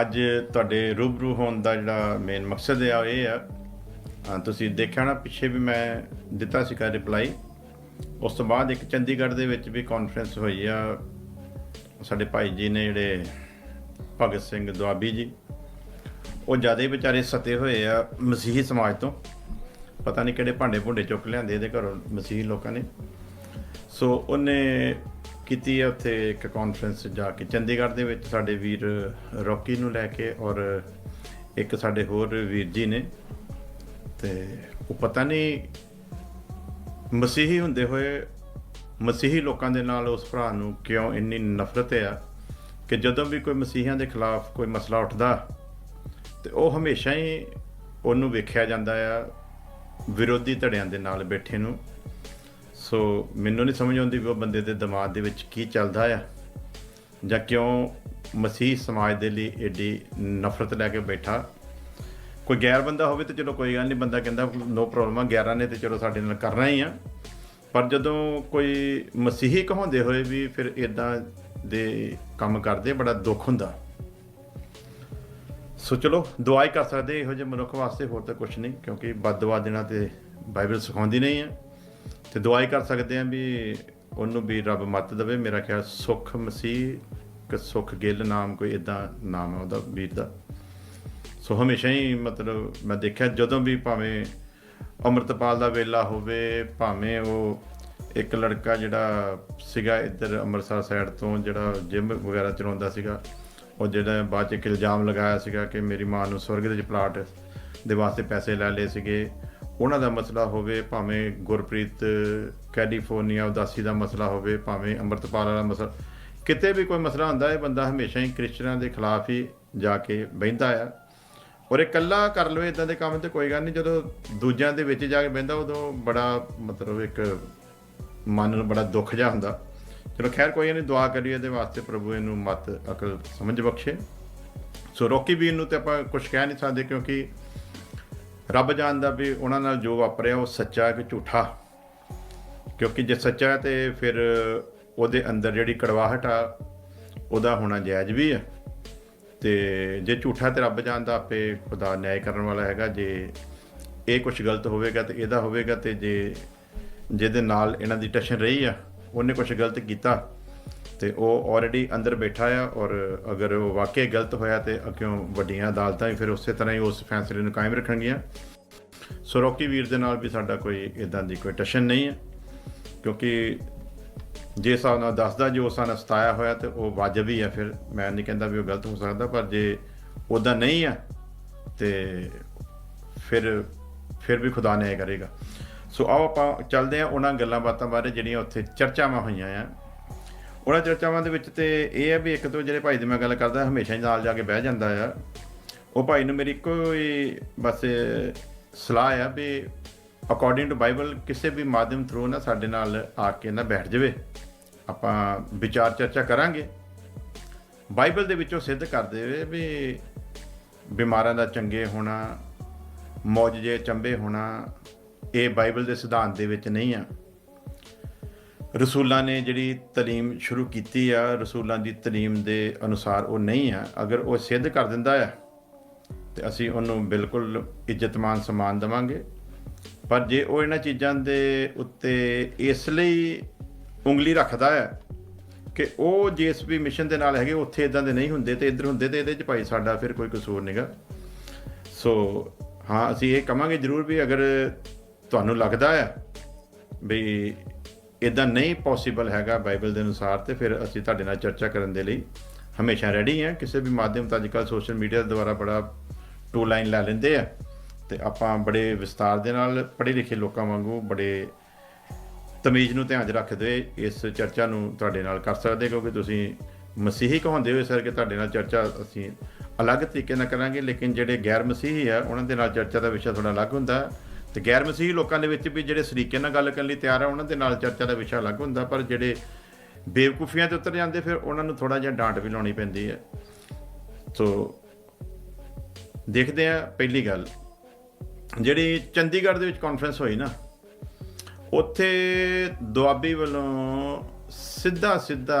ਅੱਜ ਤੁਹਾਡੇ ਰੂਬਰੂ ਹੋਣ ਦਾ ਜਿਹੜਾ ਮੇਨ ਮਕਸਦ ਹੈ ਉਹ ਇਹ ਆ। ਤੁਸੀਂ ਦੇਖਿਆ ਨਾ ਪਿੱਛੇ ਵੀ ਮੈਂ ਦਿੱਤਾ ਸੀਗਾ ਰਿਪਲਾਈ ਉਸ ਤੋਂ ਬਾਅਦ ਇੱਕ ਚੰਡੀਗੜ੍ਹ ਦੇ ਵਿੱਚ ਵੀ ਕਾਨਫਰੰਸ ਹੋਈ ਆ। ਸਾਡੇ ਭਾਈ ਜੀ ਨੇ ਜਿਹੜੇ ਭਗਤ ਸਿੰਘ ਦੁਆਬੀ ਜੀ, ਉਹ ਜ਼ਿਆਦਾ ਵਿਚਾਰੇ ਸਤੇ ਹੋਏ ਆ ਮਸੀਹੀ ਸਮਾਜ ਤੋਂ। ਪਤਾ ਨਹੀਂ ਕਿਹੜੇ ਭਾਂਡੇ ਭੁੰਡੇ ਚੁੱਕ ਲਿਆਂਦੇ, ਇਹਦੇ ਘਰੋਂ ਮਸੀਹੀ ਲੋਕਾਂ ਨੇ। ਸੋ ਉਹਨੇ ਕੀਤੀ ਹੈ ਉੱਥੇ ਇੱਕ ਕਾਨਫਰੰਸ ਜਾ ਕੇ। ਚੰਡੀਗੜ੍ਹ ਦੇ ਵਿੱਚ ਸਾਡੇ ਵੀਰ ਰੌਕੀ ਨੂੰ ਲੈ ਕੇ ਔਰ ਇੱਕ ਸਾਡੇ ਹੋਰ ਵੀਰ ਜੀ ਨੇ। ਤੇ ਉਹ ਪਤਾ ਨਹੀਂ ਮਸੀਹੀ ਹੁੰਦੇ ਹੋਏ ਮਸੀਹੀ ਲੋਕਾਂ ਦੇ ਨਾਲ ਉਸ ਭਰਾ ਨੂੰ ਕਿਉਂ ਇੰਨੀ ਨਫ਼ਰਤ ਆ ਕਿ ਜਦੋਂ ਵੀ ਕੋਈ ਮਸੀਹਾਂ ਦੇ ਖਿਲਾਫ ਕੋਈ ਮਸਲਾ ਉੱਠਦਾ ਤੇ ਉਹ ਹਮੇਸ਼ਾ ਹੀ ਉਹਨੂੰ ਵੇਖਿਆ ਜਾਂਦਾ ਆ ਵਿਰੋਧੀ ਧੜਿਆਂ ਦੇ ਨਾਲ ਬੈਠੇ ਨੂੰ। ਸੋ ਮੈਨੂੰ ਨਹੀਂ ਸਮਝ ਆਉਂਦੀ ਵੀ ਉਹ ਬੰਦੇ ਦੇ ਦਿਮਾਗ ਦੇ ਵਿੱਚ ਕੀ ਚੱਲਦਾ ਆ ਜਾਂ ਕਿਉਂ ਮਸੀਹ ਸਮਾਜ ਦੇ ਲਈ ਏਡੀ ਨਫ਼ਰਤ ਲੈ ਕੇ ਬੈਠਾ। ਕੋਈ ਗੈਰ ਬੰਦਾ ਹੋਵੇ ਤੇ ਚਲੋ ਕੋਈ ਗੱਲ ਨਹੀਂ ਬੰਦਾ ਕਹਿੰਦਾ ਨੋ ਪ੍ਰੋਬਲਮ ਆ 11 ਨੇ ਤੇ ਚਲੋ ਸਾਡੇ ਨਾਲ ਕਰਨਾ ਹੀ ਆ। ਪਰ ਜਦੋਂ ਕੋਈ ਮਸੀਹੀ ਕਹਾਉਂਦੇ ਹੋਏ ਵੀ ਫਿਰ ਇਦਾਂ ਦੇ ਕੰਮ ਕਰਦੇ, ਬੜਾ ਦੁੱਖ ਹੁੰਦਾ। ਸੋ ਚਲੋ, ਦੁਆ ਹੀ ਕਰ ਸਕਦੇ ਇਹੋ ਜਿਹੇ ਮਨੁੱਖ ਵਾਸਤੇ ਹੋਰ ਤਾਂ ਕੁਝ ਨਹੀਂ ਕਿਉਂਕਿ ਬਦਦੁਆ ਦੇਣਾ ਤੇ ਬਾਈਬਲ ਸਿਖਾਉਂਦੀ ਨਹੀਂ ਹੈ ਤੇ ਦੁਆ ਕਰ ਸਕਦੇ ਆ ਵੀ ਉਹਨੂੰ ਵੀ ਰੱਬ ਮੱਤ ਦੇਵੇ। ਮੇਰਾ ਖਿਆਲ ਸੁਖ ਮਸੀਹ ਕਿ ਸੁਖ ਗਿੱਲ ਨਾਮ ਕੋਈ ਇਦਾਂ ਨਾਮ ਹੈ ਉਹਦਾ ਵੀਰ ਦਾ। ਸੋ ਹਮੇਸ਼ਾ ਹੀ ਮਤਲਬ ਮੈਂ ਦੇਖਿਆ ਜਦੋਂ ਵੀ ਭਾਵੇਂ ਅੰਮ੍ਰਿਤਪਾਲ ਦਾ ਵੇਲਾ ਹੋਵੇ, ਭਾਵੇਂ ਉਹ ਇੱਕ ਲੜਕਾ ਜਿਹੜਾ ਸੀਗਾ ਇੱਧਰ ਅੰਮ੍ਰਿਤਸਰ ਸਾਈਡ ਤੋਂ ਜਿਹੜਾ ਜਿਮ ਵਗੈਰਾ ਚਲਾਉਂਦਾ ਸੀਗਾ, ਉਹ ਜਿਹੜਾ ਬਾਅਦ ਚ ਇੱਕ ਇਲਜ਼ਾਮ ਲਗਾਇਆ ਸੀਗਾ ਕਿ ਮੇਰੀ ਮਾਂ ਨੂੰ ਸਵਰਗ ਦੇ ਵਿੱਚ ਪਲਾਟ ਦੇ ਵਾਸਤੇ ਪੈਸੇ ਲੈ ਲਏ ਸੀਗੇ। ਉਹਨਾਂ ਦਾ ਮਸਲਾ ਹੋਵੇ, ਭਾਵੇਂ ਗੁਰਪ੍ਰੀਤ, ਕੈਲੀਫੋਰਨੀਆ ਉਦਾਸੀ ਦਾ ਮਸਲਾ ਹੋਵੇ, ਭਾਵੇਂ ਅੰਮ੍ਰਿਤਪਾਲ ਵਾਲਾ ਮਸਲਾ, ਕਿਤੇ ਵੀ ਕੋਈ ਮਸਲਾ ਹੁੰਦਾ, ਇਹ ਬੰਦਾ ਹਮੇਸ਼ਾ ਹੀ ਕ੍ਰਿਸਚਨਾਂ ਦੇ ਖਿਲਾਫ ਹੀ ਜਾ ਕੇ ਬਹਿੰਦਾ ਆ। ਔਰ ਇਕੱਲਾ ਕਰ ਲਵੇ ਇਦਾਂ ਦੇ ਕੰਮ ਤੇ ਕੋਈ ਗੱਲ ਨਹੀਂ, ਜਦੋਂ ਦੂਜਿਆਂ ਦੇ ਵਿੱਚ ਜਾ ਕੇ ਬਹਿੰਦਾ, ਉਦੋਂ ਬੜਾ ਮਤਲਬ ਇੱਕ ਮਨ ਨੂੰ ਬੜਾ ਦੁੱਖ ਜਿਹਾ ਹੁੰਦਾ। ਚਲੋ ਖੈਰ, ਕੋਈ ਨਹੀਂ, ਦੁਆ ਕਰੀਏ ਇਹਦੇ ਵਾਸਤੇ ਪ੍ਰਭੂ ਇਹਨੂੰ ਮਤ ਅਕਲ ਸਮਝ ਬਖਸ਼ੇ। ਸੋ ਰੋਕੀ ਵੀਰ ਨੂੰ ਤੇ ਆਪਾਂ ਕੁਝ ਕਹਿ ਨਹੀਂ ਸਕਦੇ, ਕਿਉਂਕਿ ਰੱਬ ਜਾਣਦਾ ਵੀ ਉਹਨਾਂ ਨਾਲ ਜੋ ਵਾਪਰਿਆ ਉਹ ਸੱਚਾ ਕਿ ਝੂਠਾ? ਕਿਉਂਕਿ ਜੇ ਸੱਚਾ ਹੈ ਤੇ ਫਿਰ ਉਹਦੇ ਅੰਦਰ ਜਿਹੜੀ ਕੜਵਾਹਟ ਆ, ਉਹਦਾ ਹੋਣਾ ਜਾਇਜ਼ ਵੀ ਹੈ। ਤੇ ਜੇ ਝੂਠਾ ਤੇ ਰੱਬ ਜਾਣਦਾ ਆਪੇ ਖੁਦਾ ਨਿਆਂ ਕਰਨ ਵਾਲਾ ਹੈਗਾ। ਜੇ ਇਹ ਕੁਝ ਗਲਤ ਹੋਵੇਗਾ ਤੇ ਇਹਦਾ ਹੋਵੇਗਾ ਤੇ ਜੇ ਜਿਹਦੇ ਨਾਲ ਇਹਨਾਂ ਦੀ ਟੈਸ਼ਨ ਰਹੀ ਆ, ਉਹਨੇ ਕੁਝ ਗਲਤ ਕੀਤਾ ਤੇ ਉਹ ਆਲਰੇਡੀ ਅੰਦਰ ਬੈਠਾ ਆ ਔਰ ਅਗਰ ਉਹ ਵਾਕਈ ਗਲਤ ਹੋਇਆ ਤੇ ਅੱਗਿਓਂ ਵੱਡੀਆਂ ਅਦਾਲਤਾਂ ਵੀ ਫਿਰ ਉਸੇ ਤਰ੍ਹਾਂ ਹੀ ਉਸ ਫੈਸਲੇ ਨੂੰ ਕਾਇਮ ਰੱਖਣਗੀਆਂ। ਸੋ ਰੋਕੀ ਵੀਰ ਦੇ ਨਾਲ ਵੀ ਸਾਡਾ ਕੋਈ ਇਦਾਂ ਦੀ ਕੋਈ ਟੈਸ਼ਨ ਨਹੀਂ ਹੈ, ਕਿਉਂਕਿ ਜੇ ਹਿਸਾਬ ਨਾਲ ਦੱਸਦਾ ਜੋ ਉਸ ਸਾਨੂੰ ਸਤਾਇਆ ਹੋਇਆ ਤੇ ਉਹ ਵਾਜਬ ਹੀ ਹੈ ਫਿਰ। ਮੈਂ ਨਹੀਂ ਕਹਿੰਦਾ ਵੀ ਉਹ ਗਲਤ ਹੋ ਸਕਦਾ, ਪਰ ਜੇ ਉਦਾਂ ਨਹੀਂ ਆ ਤੇ ਫਿਰ ਫਿਰ ਵੀ ਖੁਦਾ ਨੇ ਕਰੇਗਾ। ਸੋ ਆਓ ਆਪਾਂ ਚੱਲਦੇ ਆ ਉਹਨਾਂ ਗੱਲਾਂ ਬਾਤਾਂ ਬਾਰੇ ਜਿਹੜੀਆਂ ਉੱਥੇ ਚਰਚਾਵਾਂ ਹੋਈਆਂ ਆ। ਉਹਨਾਂ ਚਰਚਾਵਾਂ ਦੇ ਵਿੱਚ ਤੇ ਇਹ ਹੈ ਵੀ ਇੱਕ ਤੋਂ ਜਿਹੜੇ ਭਾਈ ਦੀ ਮੈਂ ਗੱਲ ਕਰਦਾ, ਹਮੇਸ਼ਾ ਹੀ ਨਾਲ ਜਾ ਕੇ ਬਹਿ ਜਾਂਦਾ ਆ। ਉਹ ਭਾਈ ਨੂੰ ਮੇਰੀ ਇੱਕੋ ਹੀ ਬਸ ਸਲਾਹ ਆ ਵੀ ਅਕੋਰਡਿੰਗ ਟੂ ਬਾਈਬਲ ਕਿਸੇ ਵੀ ਮਾਧਿਅਮ ਥਰੂ ਨਾ ਸਾਡੇ ਨਾਲ ਆ ਕੇ ਨਾ ਬੈਠ ਜਾਵੇ। ਆਪਾਂ ਵਿਚਾਰ ਚਰਚਾ ਕਰਾਂਗੇ। ਬਾਈਬਲ ਦੇ ਵਿੱਚੋਂ ਸਿੱਧ ਕਰ ਦੇਵੇ ਵੀ ਬਿਮਾਰਾਂ ਦਾ ਚੰਗੇ ਹੋਣਾ ਮੌਜਜੇ ਚੰਬੇ ਹੋਣਾ, ਇਹ ਬਾਈਬਲ ਦੇ ਸਿਧਾਂਤ ਦੇ ਵਿੱਚ ਨਹੀਂ ਆ। ਰਸੂਲਾਂ ਨੇ ਜਿਹੜੀ ਤਾਲੀਮ ਸ਼ੁਰੂ ਕੀਤੀ ਆ, ਰਸੂਲਾਂ ਦੀ ਤਾਲੀਮ ਦੇ ਅਨੁਸਾਰ ਉਹ ਨਹੀਂ ਆ। ਅਗਰ ਉਹ ਸਿੱਧ ਕਰ ਦਿੰਦਾ ਆ, ਤੇ ਅਸੀਂ ਉਹਨੂੰ ਬਿਲਕੁਲ ਇੱਜ਼ਤ ਮਾਨ ਸਨਮਾਨ ਦੇਵਾਂਗੇ। ਪਰ ਜੇ ਉਹ ਇਹਨਾਂ ਚੀਜ਼ਾਂ ਦੇ ਉੱਤੇ ਇਸ ਲਈ ਉਂਗਲੀ ਰੱਖਦਾ ਹੈ ਕਿ ਉਹ ਜੀਐਸਪੀ ਮਿਸ਼ਨ ਦੇ ਨਾਲ ਹੈਗੇ, ਉੱਥੇ ਇਦਾਂ ਦੇ ਨਹੀਂ ਹੁੰਦੇ ਤੇ ਇੱਧਰ ਹੁੰਦੇ ਤੇ ਇਹਦੇ ਚ ਭਾਈ ਸਾਡਾ ਫਿਰ ਕੋਈ ਕਸੂਰ ਨਹੀਂਗਾ ਸੋ ਹਾਂ, ਅਸੀਂ ਇਹ ਕਵਾਂਗੇ ਜ਼ਰੂਰ ਵੀ ਅਗਰ ਤੁਹਾਨੂੰ ਲੱਗਦਾ ਹੈ ਵੀ ਇਦਾਂ ਨਹੀਂ ਪੋਸੀਬਲ ਹੈਗਾ ਬਾਈਬਲ ਦੇ ਅਨੁਸਾਰ ਤੇ ਫਿਰ ਅਸੀਂ ਤੁਹਾਡੇ ਨਾਲ ਚਰਚਾ ਕਰਨ ਦੇ ਲਈ ਹਮੇਸ਼ਾ ਰੈਡੀ ਹਾਂ। ਕਿਸੇ ਵੀ ਮਾਧਿਅਮ ਤੋਂ ਅੱਜਕੱਲ ਸੋਸ਼ਲ ਮੀਡੀਆ ਦੁਆਰਾ ਬੜਾ ਟੂ ਲਾਈਨ ਲੈ ਲੈਂਦੇ ਆ ਤੇ ਆਪਾਂ ਬੜੇ ਵਿਸਤਾਰ ਦੇ ਨਾਲ ਪੜ੍ਹੇ ਲਿਖੇ ਲੋਕਾਂ ਵਾਂਗੂ ਬੜੇ ਤਮੀਜ਼ ਨੂੰ ਧਿਆਨ 'ਚ ਰੱਖਦੇ ਇਸ ਚਰਚਾ ਨੂੰ ਤੁਹਾਡੇ ਨਾਲ ਕਰ ਸਕਦੇ ਕਿਉਂਕਿ ਤੁਸੀਂ ਮਸੀਹੀ ਕਹਾਉਂਦੇ ਹੋ ਇਸ ਕਰਕੇ ਤੁਹਾਡੇ ਨਾਲ ਚਰਚਾ ਅਸੀਂ ਅਲੱਗ ਤਰੀਕੇ ਨਾਲ ਕਰਾਂਗੇ, ਲੇਕਿਨ ਜਿਹੜੇ ਗੈਰ ਮਸੀਹੀ ਆ, ਉਹਨਾਂ ਦੇ ਨਾਲ ਚਰਚਾ ਦਾ ਵਿਸ਼ਾ ਥੋੜਾ ਅਲੱਗ ਹੁੰਦਾ। ਤੇ ਗੈਰ ਮਸੀਹੀ ਲੋਕਾਂ ਦੇ ਵਿੱਚ ਵੀ ਜਿਹੜੇ ਸਰੀਕੇ ਨਾਲ ਗੱਲ ਕਰਨ ਲਈ ਤਿਆਰ ਆ, ਉਹਨਾਂ ਦੇ ਨਾਲ ਚਰਚਾ ਦਾ ਵਿਸ਼ਾ ਅਲੱਗ ਹੁੰਦਾ, ਪਰ ਜਿਹੜੇ ਬੇਵਕੂਫੀਆਂ ਤੇ ਉਤਰ ਜਾਂਦੇ, ਫਿਰ ਉਹਨਾਂ ਨੂੰ ਥੋੜਾ ਜਿਹਾ ਡਾਂਟ ਵੀ ਲਾਉਣੀ ਪੈਂਦੀ ਹੈ। ਸੋ ਦੇਖਦੇ ਆ ਪਹਿਲੀ ਗੱਲ। ਜਿਹੜੀ ਚੰਡੀਗੜ੍ਹ ਦੇ ਵਿੱਚ ਕਾਨਫਰੰਸ ਹੋਈ ਨਾ, ਉੱਥੇ ਦੁਆਬੀ ਵੱਲੋਂ ਸਿੱਧਾ ਸਿੱਧਾ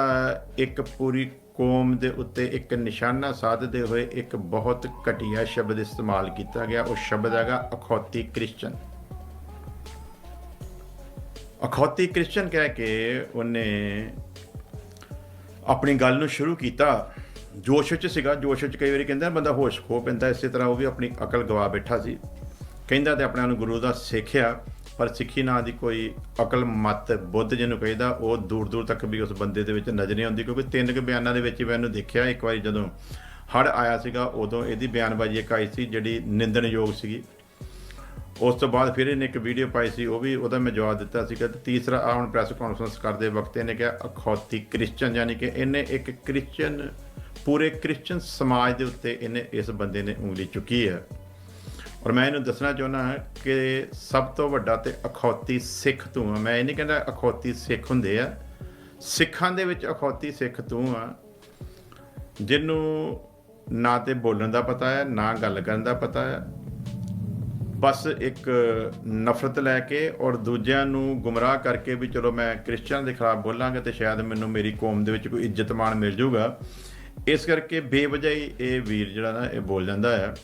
ਇੱਕ ਪੂਰੀ ਕੌਮ ਦੇ ਉੱਤੇ ਇੱਕ ਨਿਸ਼ਾਨਾ ਸਾਧਦੇ ਹੋਏ ਇੱਕ ਬਹੁਤ ਘਟੀਆ ਸ਼ਬਦ ਇਸਤੇਮਾਲ ਕੀਤਾ ਗਿਆ। ਉਹ ਸ਼ਬਦ ਹੈਗਾ ਅਖੌਤੀ ਕ੍ਰਿਸਚਨ। ਅਖੌਤੀ ਕ੍ਰਿਸਚਨ ਕਹਿ ਕੇ ਉਹਨੇ ਆਪਣੀ ਗੱਲ ਨੂੰ ਸ਼ੁਰੂ ਕੀਤਾ। ਜੋਸ਼ ਵਿੱਚ ਸੀਗਾ। ਜੋਸ਼ ਵਿੱਚ ਕਈ ਵਾਰੀ ਕਹਿੰਦਾ, ਬੰਦਾ ਹੋਸ਼ ਖੋ ਪੈਂਦਾ। ਇਸੇ ਤਰ੍ਹਾਂ ਉਹ ਵੀ ਆਪਣੀ ਅਕਲ ਗਵਾ ਬੈਠਾ ਸੀ। ਕਹਿੰਦਾ ਤੇ ਆਪਣੇ ਨੂੰ ਗੁਰੂ ਦਾ ਸਿੱਖਿਆ। ਪਰ ਸਿੱਖੀ ਨਾਂ ਦੀ ਕੋਈ ਅਕਲ ਮਤ ਬੁੱਧ ਜਿਹਨੂੰ ਕਹਿੰਦਾ, ਉਹ ਦੂਰ ਦੂਰ ਤੱਕ ਵੀ ਉਸ ਬੰਦੇ ਦੇ ਵਿੱਚ ਨਜ਼ਰ ਨਹੀਂ ਆਉਂਦੀ, ਕਿਉਂਕਿ ਤਿੰਨ ਕੁ ਬਿਆਨਾਂ ਦੇ ਵਿੱਚ ਮੈਂ ਇਹਨੂੰ ਦੇਖਿਆ, ਇੱਕ ਵਾਰੀ ਜਦੋਂ ਹੜ ਆਇਆ ਸੀਗਾ, ਉਦੋਂ ਇਹਦੀ ਬਿਆਨਬਾਜ਼ੀ ਇੱਕ ਆਈ ਸੀ ਜਿਹੜੀ ਨਿੰਦਣਯੋਗ ਸੀਗੀ। ਉਸ ਤੋਂ ਬਾਅਦ ਫਿਰ ਇਹਨੇ ਇੱਕ ਵੀਡੀਓ ਪਾਈ ਸੀ, ਉਹ ਵੀ ਉਹਦਾ ਮੈਂ ਜਵਾਬ ਦਿੱਤਾ ਸੀਗਾ ਤੇ ਤੀਸਰਾ ਆ ਹੁਣ ਪ੍ਰੈਸ ਕਾਨਫਰੰਸ ਕਰਦੇ ਵਕਤ ਇਹਨੇ ਕਿਹਾ, ਅਖੌਤੀ ਕ੍ਰਿਸਚਨ, ਯਾਨੀ ਕਿ ਇਹਨੇ ਇੱਕ ਕ੍ਰਿਸਚਨ, ਪੂਰੇ ਕ੍ਰਿਸਚਨ ਸਮਾਜ ਦੇ ਉੱਤੇ ਇਹਨੇ ਇਸ ਬੰਦੇ ਨੇ ਉਂਗਲੀ ਚੁੱਕੀ ਹੈ। ਔਰ ਮੈਂ ਇਹਨੂੰ ਦੱਸਣਾ ਚਾਹੁੰਦਾ ਹਾਂ ਕਿ ਸਭ ਤੋਂ ਵੱਡਾ ਤੇ ਅਖੌਤੀ ਸਿੱਖ ਤੂੰ ਆ। ਮੈਂ ਇਹ ਨਹੀਂ ਕਹਿੰਦਾ ਅਖੌਤੀ ਸਿੱਖ ਹੁੰਦੇ ਆ। ਸਿੱਖਾਂ ਦੇ ਵਿੱਚ ਅਖੌਤੀ ਸਿੱਖ ਤੂੰ ਆ, ਜਿਹਨੂੰ ਨਾ ਤੇ ਬੋਲਣ ਦਾ ਪਤਾ ਹੈ, ਨਾ ਗੱਲ ਕਰਨ ਦਾ ਪਤਾ ਹੈ। ਬਸ ਇੱਕ ਨਫ਼ਰਤ ਲੈ ਕੇ ਔਰ ਦੂਜਿਆਂ ਨੂੰ ਗੁੰਮਰਾਹ ਕਰਕੇ ਵੀ ਚਲੋ ਮੈਂ ਕ੍ਰਿਸਚੀਅਨ ਦੇ ਖਿਲਾਫ ਬੋਲਾਂਗਾ ਤੇ ਸ਼ਾਇਦ ਮੈਨੂੰ ਮੇਰੀ ਕੌਮ ਦੇ ਵਿੱਚ ਕੋਈ ਇੱਜ਼ਤ ਮਾਣ ਮਿਲ ਜਾਊਗਾ ਇਸ ਕਰਕੇ ਬੇਵਜਾਈ ਇਹ ਵੀਰ ਜਿਹੜਾ ਨਾ ਇਹ ਬੋਲ ਜਾਂਦਾ ਹੈ।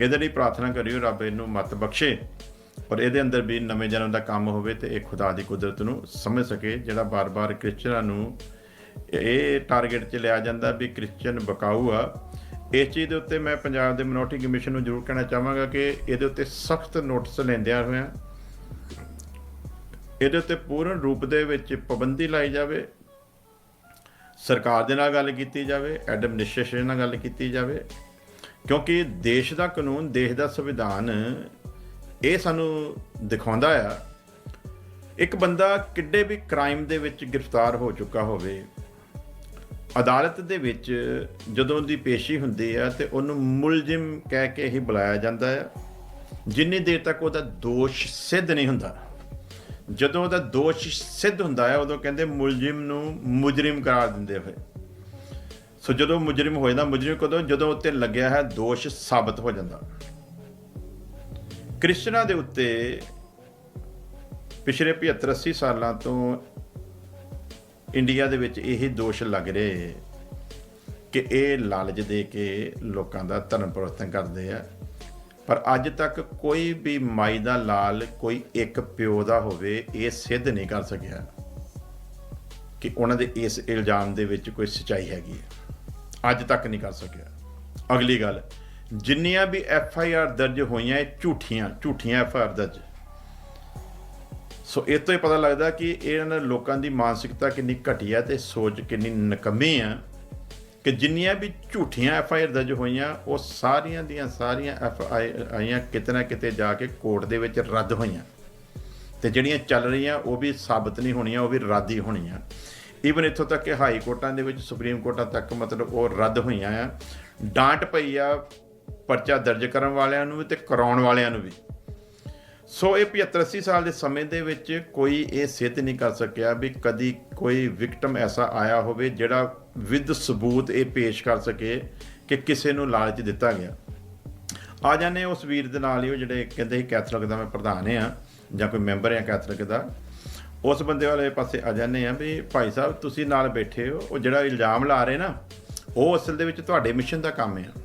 ਇਹਦੇ ਲਈ ਪ੍ਰਾਰਥਨਾ ਕਰਿਓ, ਰੱਬ ਇਹਨੂੰ ਮਤ ਬਖਸ਼ੇ ਔਰ ਇਹਦੇ ਅੰਦਰ ਵੀ ਨਵੇਂ ਜਨਮ ਦਾ ਕੰਮ ਹੋਵੇ ਤੇ ਇਹ ਖੁਦਾ ਦੀ ਕੁਦਰਤ ਨੂੰ ਸਮਝ ਸਕੇ, ਜਿਹੜਾ ਬਾਰ-ਬਾਰ ਕ੍ਰਿਸਚਨਾਂ ਨੂੰ ਇਹ ਟਾਰਗੇਟ 'ਚ ਲਿਆ ਜਾਂਦਾ ਵੀ ਕ੍ਰਿਸਚੀਅਨ ਬਕਾਊ ਆ। ਇਸ ਚੀਜ਼ ਦੇ ਉੱਤੇ ਮੈਂ ਪੰਜਾਬ ਦੇ ਮਿਨੋਰਟੀ ਕਮਿਸ਼ਨ ਨੂੰ ਜ਼ਰੂਰ ਕਹਿਣਾ ਚਾਹਾਂਗਾ ਕਿ ਇਹਦੇ ਉੱਤੇ ਸਖਤ ਨੋਟਿਸ ਲੈਂਦਿਆਂ ਹੋਇਆਂ ਇਹਦੇ ਉੱਤੇ ਪੂਰਨ ਰੂਪ ਦੇ ਵਿੱਚ ਪਾਬੰਦੀ ਲਾਈ ਜਾਵੇ, ਸਰਕਾਰ ਦੇ ਨਾਲ ਗੱਲ ਕੀਤੀ ਜਾਵੇ ਐਡਮਿਨਿਸਟ੍ਰੇਸ਼ਨ ਨਾਲ ਗੱਲ ਕੀਤੀ ਜਾਵੇ ਕਿਉਂਕਿ ਦੇਸ਼ ਦਾ ਕਾਨੂੰਨ, ਦੇਸ਼ ਦਾ ਸੰਵਿਧਾਨ ਇਹ ਸਾਨੂੰ ਦਿਖਾਉਂਦਾ ਆ। ਇੱਕ ਬੰਦਾ ਕਿੱਡੇ ਵੀ ਕ੍ਰਾਈਮ ਦੇ ਵਿੱਚ ਗ੍ਰਿਫਤਾਰ ਹੋ ਚੁੱਕਾ ਹੋਵੇ, ਅਦਾਲਤ ਦੇ ਵਿੱਚ ਜਦੋਂ ਦੀ ਪੇਸ਼ੀ ਹੁੰਦੀ ਆ ਤੇ ਉਹਨੂੰ ਮੁਲਜ਼ਮ ਕਹਿ ਕੇ ਹੀ ਬੁਲਾਇਆ ਜਾਂਦਾ ਆ। ਜਿੰਨੀ ਦੇਰ ਤੱਕ ਉਹਦਾ ਦੋਸ਼ ਸਿੱਧ ਨਹੀਂ ਹੁੰਦਾ, ਜਦੋਂ ਉਹਦਾ ਦੋਸ਼ ਸਿੱਧ ਹੁੰਦਾ ਹੈ ਉਦੋਂ ਕਹਿੰਦੇ ਮੁਲਜ਼ਮ ਨੂੰ ਮੁਜਰਮ ਕਰਾਰ ਦਿੰਦੇ ਹੋਏ। ਸੋ ਜਦੋਂ ਮੁਜਰਮ ਹੋ ਜਾਂਦਾ ਮੁਜਰਮ ਕਦੋਂ? ਜਦੋਂ ਉੱਤੇ ਲੱਗਿਆ ਹੈ ਦੋਸ਼ ਸਾਬਤ ਹੋ ਜਾਂਦਾ। ਕ੍ਰਿਸਚਨਾਂ ਦੇ ਉੱਤੇ ਪਿਛਲੇ 75 80 ਸਾਲਾਂ ਤੋਂ ਇੰਡੀਆ ਦੇ ਵਿੱਚ ਇਹ ਦੋਸ਼ ਲੱਗ ਰਹੇ ਕਿ ਇਹ ਲਾਲਚ ਦੇ ਕੇ ਲੋਕਾਂ ਦਾ ਧਰਮ ਪਰਿਵਰਤਨ ਕਰਦੇ ਆ। ਪਰ ਅੱਜ ਤੱਕ ਕੋਈ ਵੀ ਮਾਈ ਦਾ ਲਾਲ, ਕੋਈ ਇੱਕ ਪਿਓ ਦਾ ਹੋਵੇ, ਇਹ ਸਿੱਧ ਨਹੀਂ ਕਰ ਸਕਿਆ ਕਿ ਉਹਨਾਂ ਦੇ ਇਸ ਇਲਜ਼ਾਮ ਦੇ ਵਿੱਚ ਕੋਈ ਸਚਾਈ ਹੈਗੀ ਹੈ। ਅੱਜ ਤੱਕ ਨਹੀਂ ਕਰ ਸਕਿਆ। ਅਗਲੀ ਗੱਲ, ਜਿੰਨੀਆਂ ਵੀ ਐਫ ਆਈ ਆਰ ਦਰਜ ਹੋਈਆਂ, ਇਹ ਝੂਠੀਆਂ ਝੂਠੀਆਂ ਐਫ ਆਈ ਆਰ ਦਰਜ। ਸੋ ਇਹ ਤੋਂ ਹੀ ਪਤਾ ਲੱਗਦਾ ਕਿ ਇਹਨਾਂ ਲੋਕਾਂ ਦੀ ਮਾਨਸਿਕਤਾ ਕਿੰਨੀ ਘਟੀਆ ਤੇ ਸੋਚ ਕਿੰਨੀ ਨਕਮੀ ਆ ਕਿ ਜਿੰਨੀਆਂ ਵੀ ਝੂਠੀਆਂ ਐਫ ਆਈ ਆਰ ਦਰਜ ਹੋਈਆਂ, ਉਹ ਸਾਰੀਆਂ ਦੀਆਂ ਸਾਰੀਆਂ ਐਫ ਆਈ ਆਈਆਂ ਕਿਤੇ ਨਾ ਕਿਤੇ ਜਾ ਕੇ ਕੋਰਟ ਦੇ ਵਿੱਚ ਰੱਦ ਹੋਈਆਂ। ਤੇ ਜਿਹੜੀਆਂ ਚੱਲ ਰਹੀਆਂ, ਉਹ ਵੀ ਸਾਬਤ ਨਹੀਂ ਹੋਣੀਆਂ, ਉਹ ਵੀ ਰੱਦ ਹੀ ਹੋਣੀਆਂ। ਈਵਨ ਇੱਥੋਂ ਤੱਕ ਕਿ ਹਾਈ ਕੋਰਟਾਂ ਦੇ ਵਿੱਚ, ਸੁਪਰੀਮ ਕੋਰਟਾਂ ਤੱਕ ਮਤਲਬ ਉਹ ਰੱਦ ਹੋਈਆਂ ਆ। ਡਾਂਟ ਪਈ ਆ ਪਰਚਾ ਦਰਜ ਕਰਨ ਵਾਲਿਆਂ ਨੂੰ ਵੀ ਤੇ ਕਰਾਉਣ ਵਾਲਿਆਂ ਨੂੰ ਵੀ। ਸੋ ਇਹ 75 80 ਸਾਲ ਦੇ ਸਮੇਂ ਦੇ ਵਿੱਚ ਕੋਈ ਇਹ ਸਿੱਧ ਨਹੀਂ ਕਰ ਸਕਿਆ ਵੀ ਕਦੀ ਕੋਈ ਵਿਕਟਮ ਐਸਾ ਆਇਆ ਹੋਵੇ ਜਿਹੜਾ ਵਿਦ ਸਬੂਤ ਇਹ ਪੇਸ਼ ਕਰ ਸਕੇ ਕਿ ਕਿਸੇ ਨੂੰ ਲਾਲਚ ਦਿੱਤਾ ਗਿਆ। ਆ ਜਾਣੇ ਉਸ ਵੀਰ ਦੇ ਨਾਲ ਹੀ ਉਹ ਜਿਹੜੇ ਕਹਿੰਦੇ ਸੀ ਕੈਥੋਲਿਕ ਦਾ ਮੈਂ ਪ੍ਰਧਾਨ ਆ ਜਾਂ ਕੋਈ ਮੈਂਬਰ ਆ ਕੈਥੋਲਿਕ ਦਾ। ਉਸ ਬੰਦੇ ਵਾਲੇ ਪਾਸੇ ਆ ਜਾਂਦੇ ਆ ਵੀ ਭਾਈ ਸਾਹਿਬ, ਤੁਸੀਂ ਨਾਲ ਬੈਠੇ ਹੋ, ਉਹ ਜਿਹੜਾ ਇਲਜ਼ਾਮ ਲਾ ਰਹੇ ਨਾ, ਉਹ ਅਸਲ ਦੇ ਵਿੱਚ ਤੁਹਾਡੇ ਮਿਸ਼ਨ ਦਾ ਕੰਮ ਆ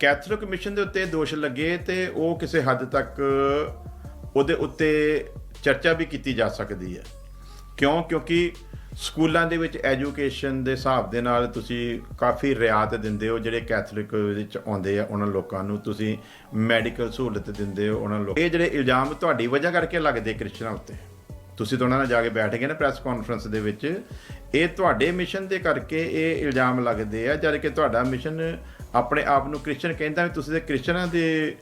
ਕੈਥੋਲਿਕ ਮਿਸ਼ਨ ਦੇ ਉੱਤੇ ਦੋਸ਼ ਲੱਗੇ ਤੇ ਉਹ ਕਿਸੇ ਹੱਦ ਤੱਕ ਉਹਦੇ ਉੱਤੇ ਚਰਚਾ ਵੀ ਕੀਤੀ ਜਾ ਸਕਦੀ ਹੈ। ਕਿਉਂ? ਕਿਉਂਕਿ ਸਕੂਲਾਂ ਦੇ ਵਿੱਚ ਐਜੂਕੇਸ਼ਨ ਦੇ ਹਿਸਾਬ ਦੇ ਨਾਲ ਤੁਸੀਂ ਕਾਫੀ ਰਿਆਤ ਦਿੰਦੇ ਹੋ, ਜਿਹੜੇ ਕੈਥੋਲਿਕ ਵਿੱਚ ਆਉਂਦੇ ਆ ਉਹਨਾਂ ਲੋਕਾਂ ਨੂੰ। ਤੁਸੀਂ ਮੈਡੀਕਲ ਸਹੂਲਤ ਦਿੰਦੇ ਹੋ ਉਹਨਾਂ ਲੋਕ ਇਹ ਜਿਹੜੇ ਇਲਜ਼ਾਮ ਤੁਹਾਡੀ ਵਜ੍ਹਾ ਕਰਕੇ ਲੱਗਦੇ ਕ੍ਰਿਸਚਨਾਂ ਉੱਤੇ। ਤੁਸੀਂ ਤਾਂ ਉਹਨਾਂ ਨਾਲ ਜਾ ਕੇ ਬੈਠ ਗਏ ਨਾ ਪ੍ਰੈਸ ਕਾਨਫਰੰਸ ਦੇ ਵਿੱਚ। ਇਹ ਤੁਹਾਡੇ ਮਿਸ਼ਨ ਦੇ ਕਰਕੇ ਇਹ ਇਲਜ਼ਾਮ ਲੱਗਦੇ ਆ, ਜਦ ਕਿ ਤੁਹਾਡਾ ਮਿਸ਼ਨ ਆਪਣੇ ਆਪ ਨੂੰ ਕ੍ਰਿਸਚੀਅਨ ਕਹਿੰਦਾ ਵੀ ਤੁਸੀਂ ਤੇ ਕ੍ਰਿਸਚਨਾਂ ਦੇ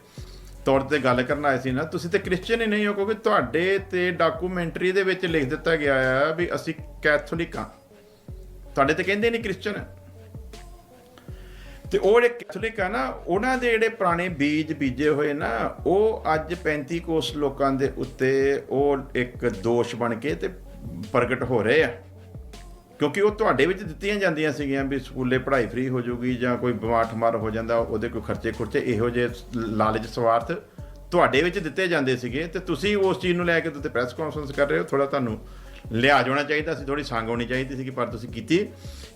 ਤੌਰ ਤੇ ਗੱਲ ਕਰਨ ਆਏ ਸੀ ਨਾ, ਤੁਸੀਂ ਤੇ ਕ੍ਰਿਸਚੀਅਨ ਹੀ ਨਹੀਂ ਹੋ, ਕਿਉਂਕਿ ਤੁਹਾਡੇ ਤੇ ਡਾਕੂਮੈਂਟਰੀ ਦੇ ਵਿੱਚ ਲਿਖ ਦਿੱਤਾ ਗਿਆ ਆ ਵੀ ਅਸੀਂ ਕੈਥੋਲਿਕ ਹਾਂ ਤੁਹਾਡੇ ਤੇ ਕਹਿੰਦੇ ਨਹੀਂ ਕ੍ਰਿਸਚੀਅਨ ਤੇ ਉਹ ਜਿਹੜੇ ਕੈਥੋਲਿਕ ਆ ਨਾ, ਉਹਨਾਂ ਦੇ ਜਿਹੜੇ ਪੁਰਾਣੇ ਬੀਜ ਬੀਜੇ ਹੋਏ ਨਾ, ਉਹ ਅੱਜ 35 ਕੋਸ ਲੋਕਾਂ ਦੇ ਉੱਤੇ ਉਹ ਇੱਕ ਦੋਸ਼ ਬਣ ਕੇ ਤੇ ਪ੍ਰਗਟ ਹੋ ਰਹੇ ਆ। ਕਿਉਂਕਿ ਉਹ ਤੁਹਾਡੇ ਵਿੱਚ ਦਿੱਤੀਆਂ ਜਾਂਦੀਆਂ ਸੀਗੀਆਂ ਵੀ ਸਕੂਲੇ ਪੜ੍ਹਾਈ ਫ੍ਰੀ ਹੋ ਜਾਊਗੀ ਜਾਂ ਕੋਈ ਬਿਮਾਰ ਠਮਾਰ ਹੋ ਜਾਂਦਾ, ਉਹਦੇ ਕੋਈ ਖਰਚੇ ਖੁਰਚੇ ਇਹੋ ਜਿਹੇ ਲਾਲਚ ਸਵਾਰਥ ਤੁਹਾਡੇ ਵਿੱਚ ਦਿੱਤੇ ਜਾਂਦੇ ਸੀਗੇ ਤੇ ਤੁਸੀਂ ਉਸ ਚੀਜ਼ ਨੂੰ ਲੈ ਕੇ ਤੁਸੀਂ ਪ੍ਰੈਸ ਕਾਨਫਰੰਸ ਕਰ ਰਹੇ ਹੋ ਥੋੜਾ ਤੁਹਾਨੂੰ ਲਿਹਾਜ਼ ਹੋਣਾ ਚਾਹੀਦਾ ਸੀ ਥੋੜੀ ਸੰਗ ਹੋਣੀ ਚਾਹੀਦੀ ਸੀ ਕਿ ਪਰ ਤੁਸੀਂ ਕੀਤੀ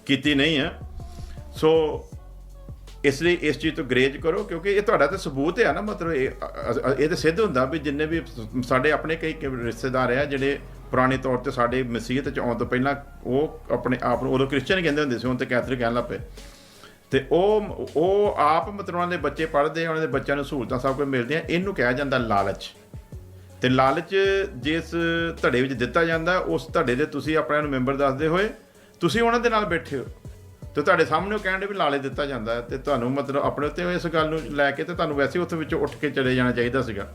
ਕੀਤੀ ਨਹੀਂ ਆ। ਸੋ ਇਸ ਲਈ ਇਸ ਚੀਜ਼ ਤੋਂ ਗਰੇਜ ਕਰੋ, ਕਿਉਂਕਿ ਇਹ ਤੁਹਾਡਾ ਤਾਂ ਸਬੂਤ ਹੈ ਨਾ, ਮਤਲਬ ਇਹ ਇਹ ਤਾਂ ਸਿੱਧ ਹੁੰਦਾ ਵੀ ਜਿੰਨੇ ਵੀ ਸਾਡੇ ਆਪਣੇ ਕਈ ਰਿਸ਼ਤੇਦਾਰ ਆ ਜਿਹੜੇ ਪੁਰਾਣੇ ਤੌਰ ਤੇ ਸਾਡੇ ਮਸੀਹਤ ਚ ਆਉਣ ਤੋਂ ਪਹਿਲਾਂ ਉਹ ਆਪਣੇ ਆਪ ਨੂੰ, ਉਦੋਂ ਕ੍ਰਿਸਚੀਅਨ ਕਹਿੰਦੇ ਹੁੰਦੇ ਸੀ, ਹੁਣ ਤੇ ਕੈਥੋਲਿਕ ਕਹਿਣ ਲੱਗ ਪਏ। ਤੇ ਉਹ ਉਹ ਆਪ ਮਤਲਬ ਉਹਨਾਂ ਦੇ ਬੱਚੇ ਪੜ੍ਹਦੇ ਉਹਨਾਂ ਦੇ ਬੱਚਿਆਂ ਨੂੰ ਸਹੂਲਤਾਂ ਸਭ ਕੁਝ ਮਿਲਦੀਆਂ, ਇਹਨੂੰ ਕਿਹਾ ਜਾਂਦਾ ਲਾਲਚ। ਤੇ ਲਾਲਚ ਜਿਸ ਧੜੇ ਵਿੱਚ ਦਿੱਤਾ ਜਾਂਦਾ, ਉਸ ਧੜੇ ਦੇ ਤੁਸੀਂ ਆਪਣੇ ਨੂੰ ਮੈਂਬਰ ਦੱਸਦੇ ਹੋਏ, ਤੁਸੀਂ ਉਹਨਾਂ ਦੇ ਨਾਲ ਬੈਠੇ ਹੋ। ਤੇ ਤੁਹਾਡੇ ਸਾਹਮਣੇ ਉਹ ਕਹਿਣ ਕਹਿੰਦੇ ਵੀ ਲਾਲੇ ਦਿੱਤਾ ਜਾਂਦਾ ਹੈ ਤੇ ਤੁਹਾਨੂੰ ਮਤਲਬ ਆਪਣੇ ਉੱਤੇ ਇਸ ਗੱਲ ਨੂੰ ਲੈ ਕੇ ਤੇ ਤੁਹਾਨੂੰ ਵੈਸੇ ਉੱਥੇ ਵਿੱਚੋਂ ਉੱਠ ਕੇ ਚਲੇ ਜਾਣਾ ਚਾਹੀਦਾ ਸੀਗਾ।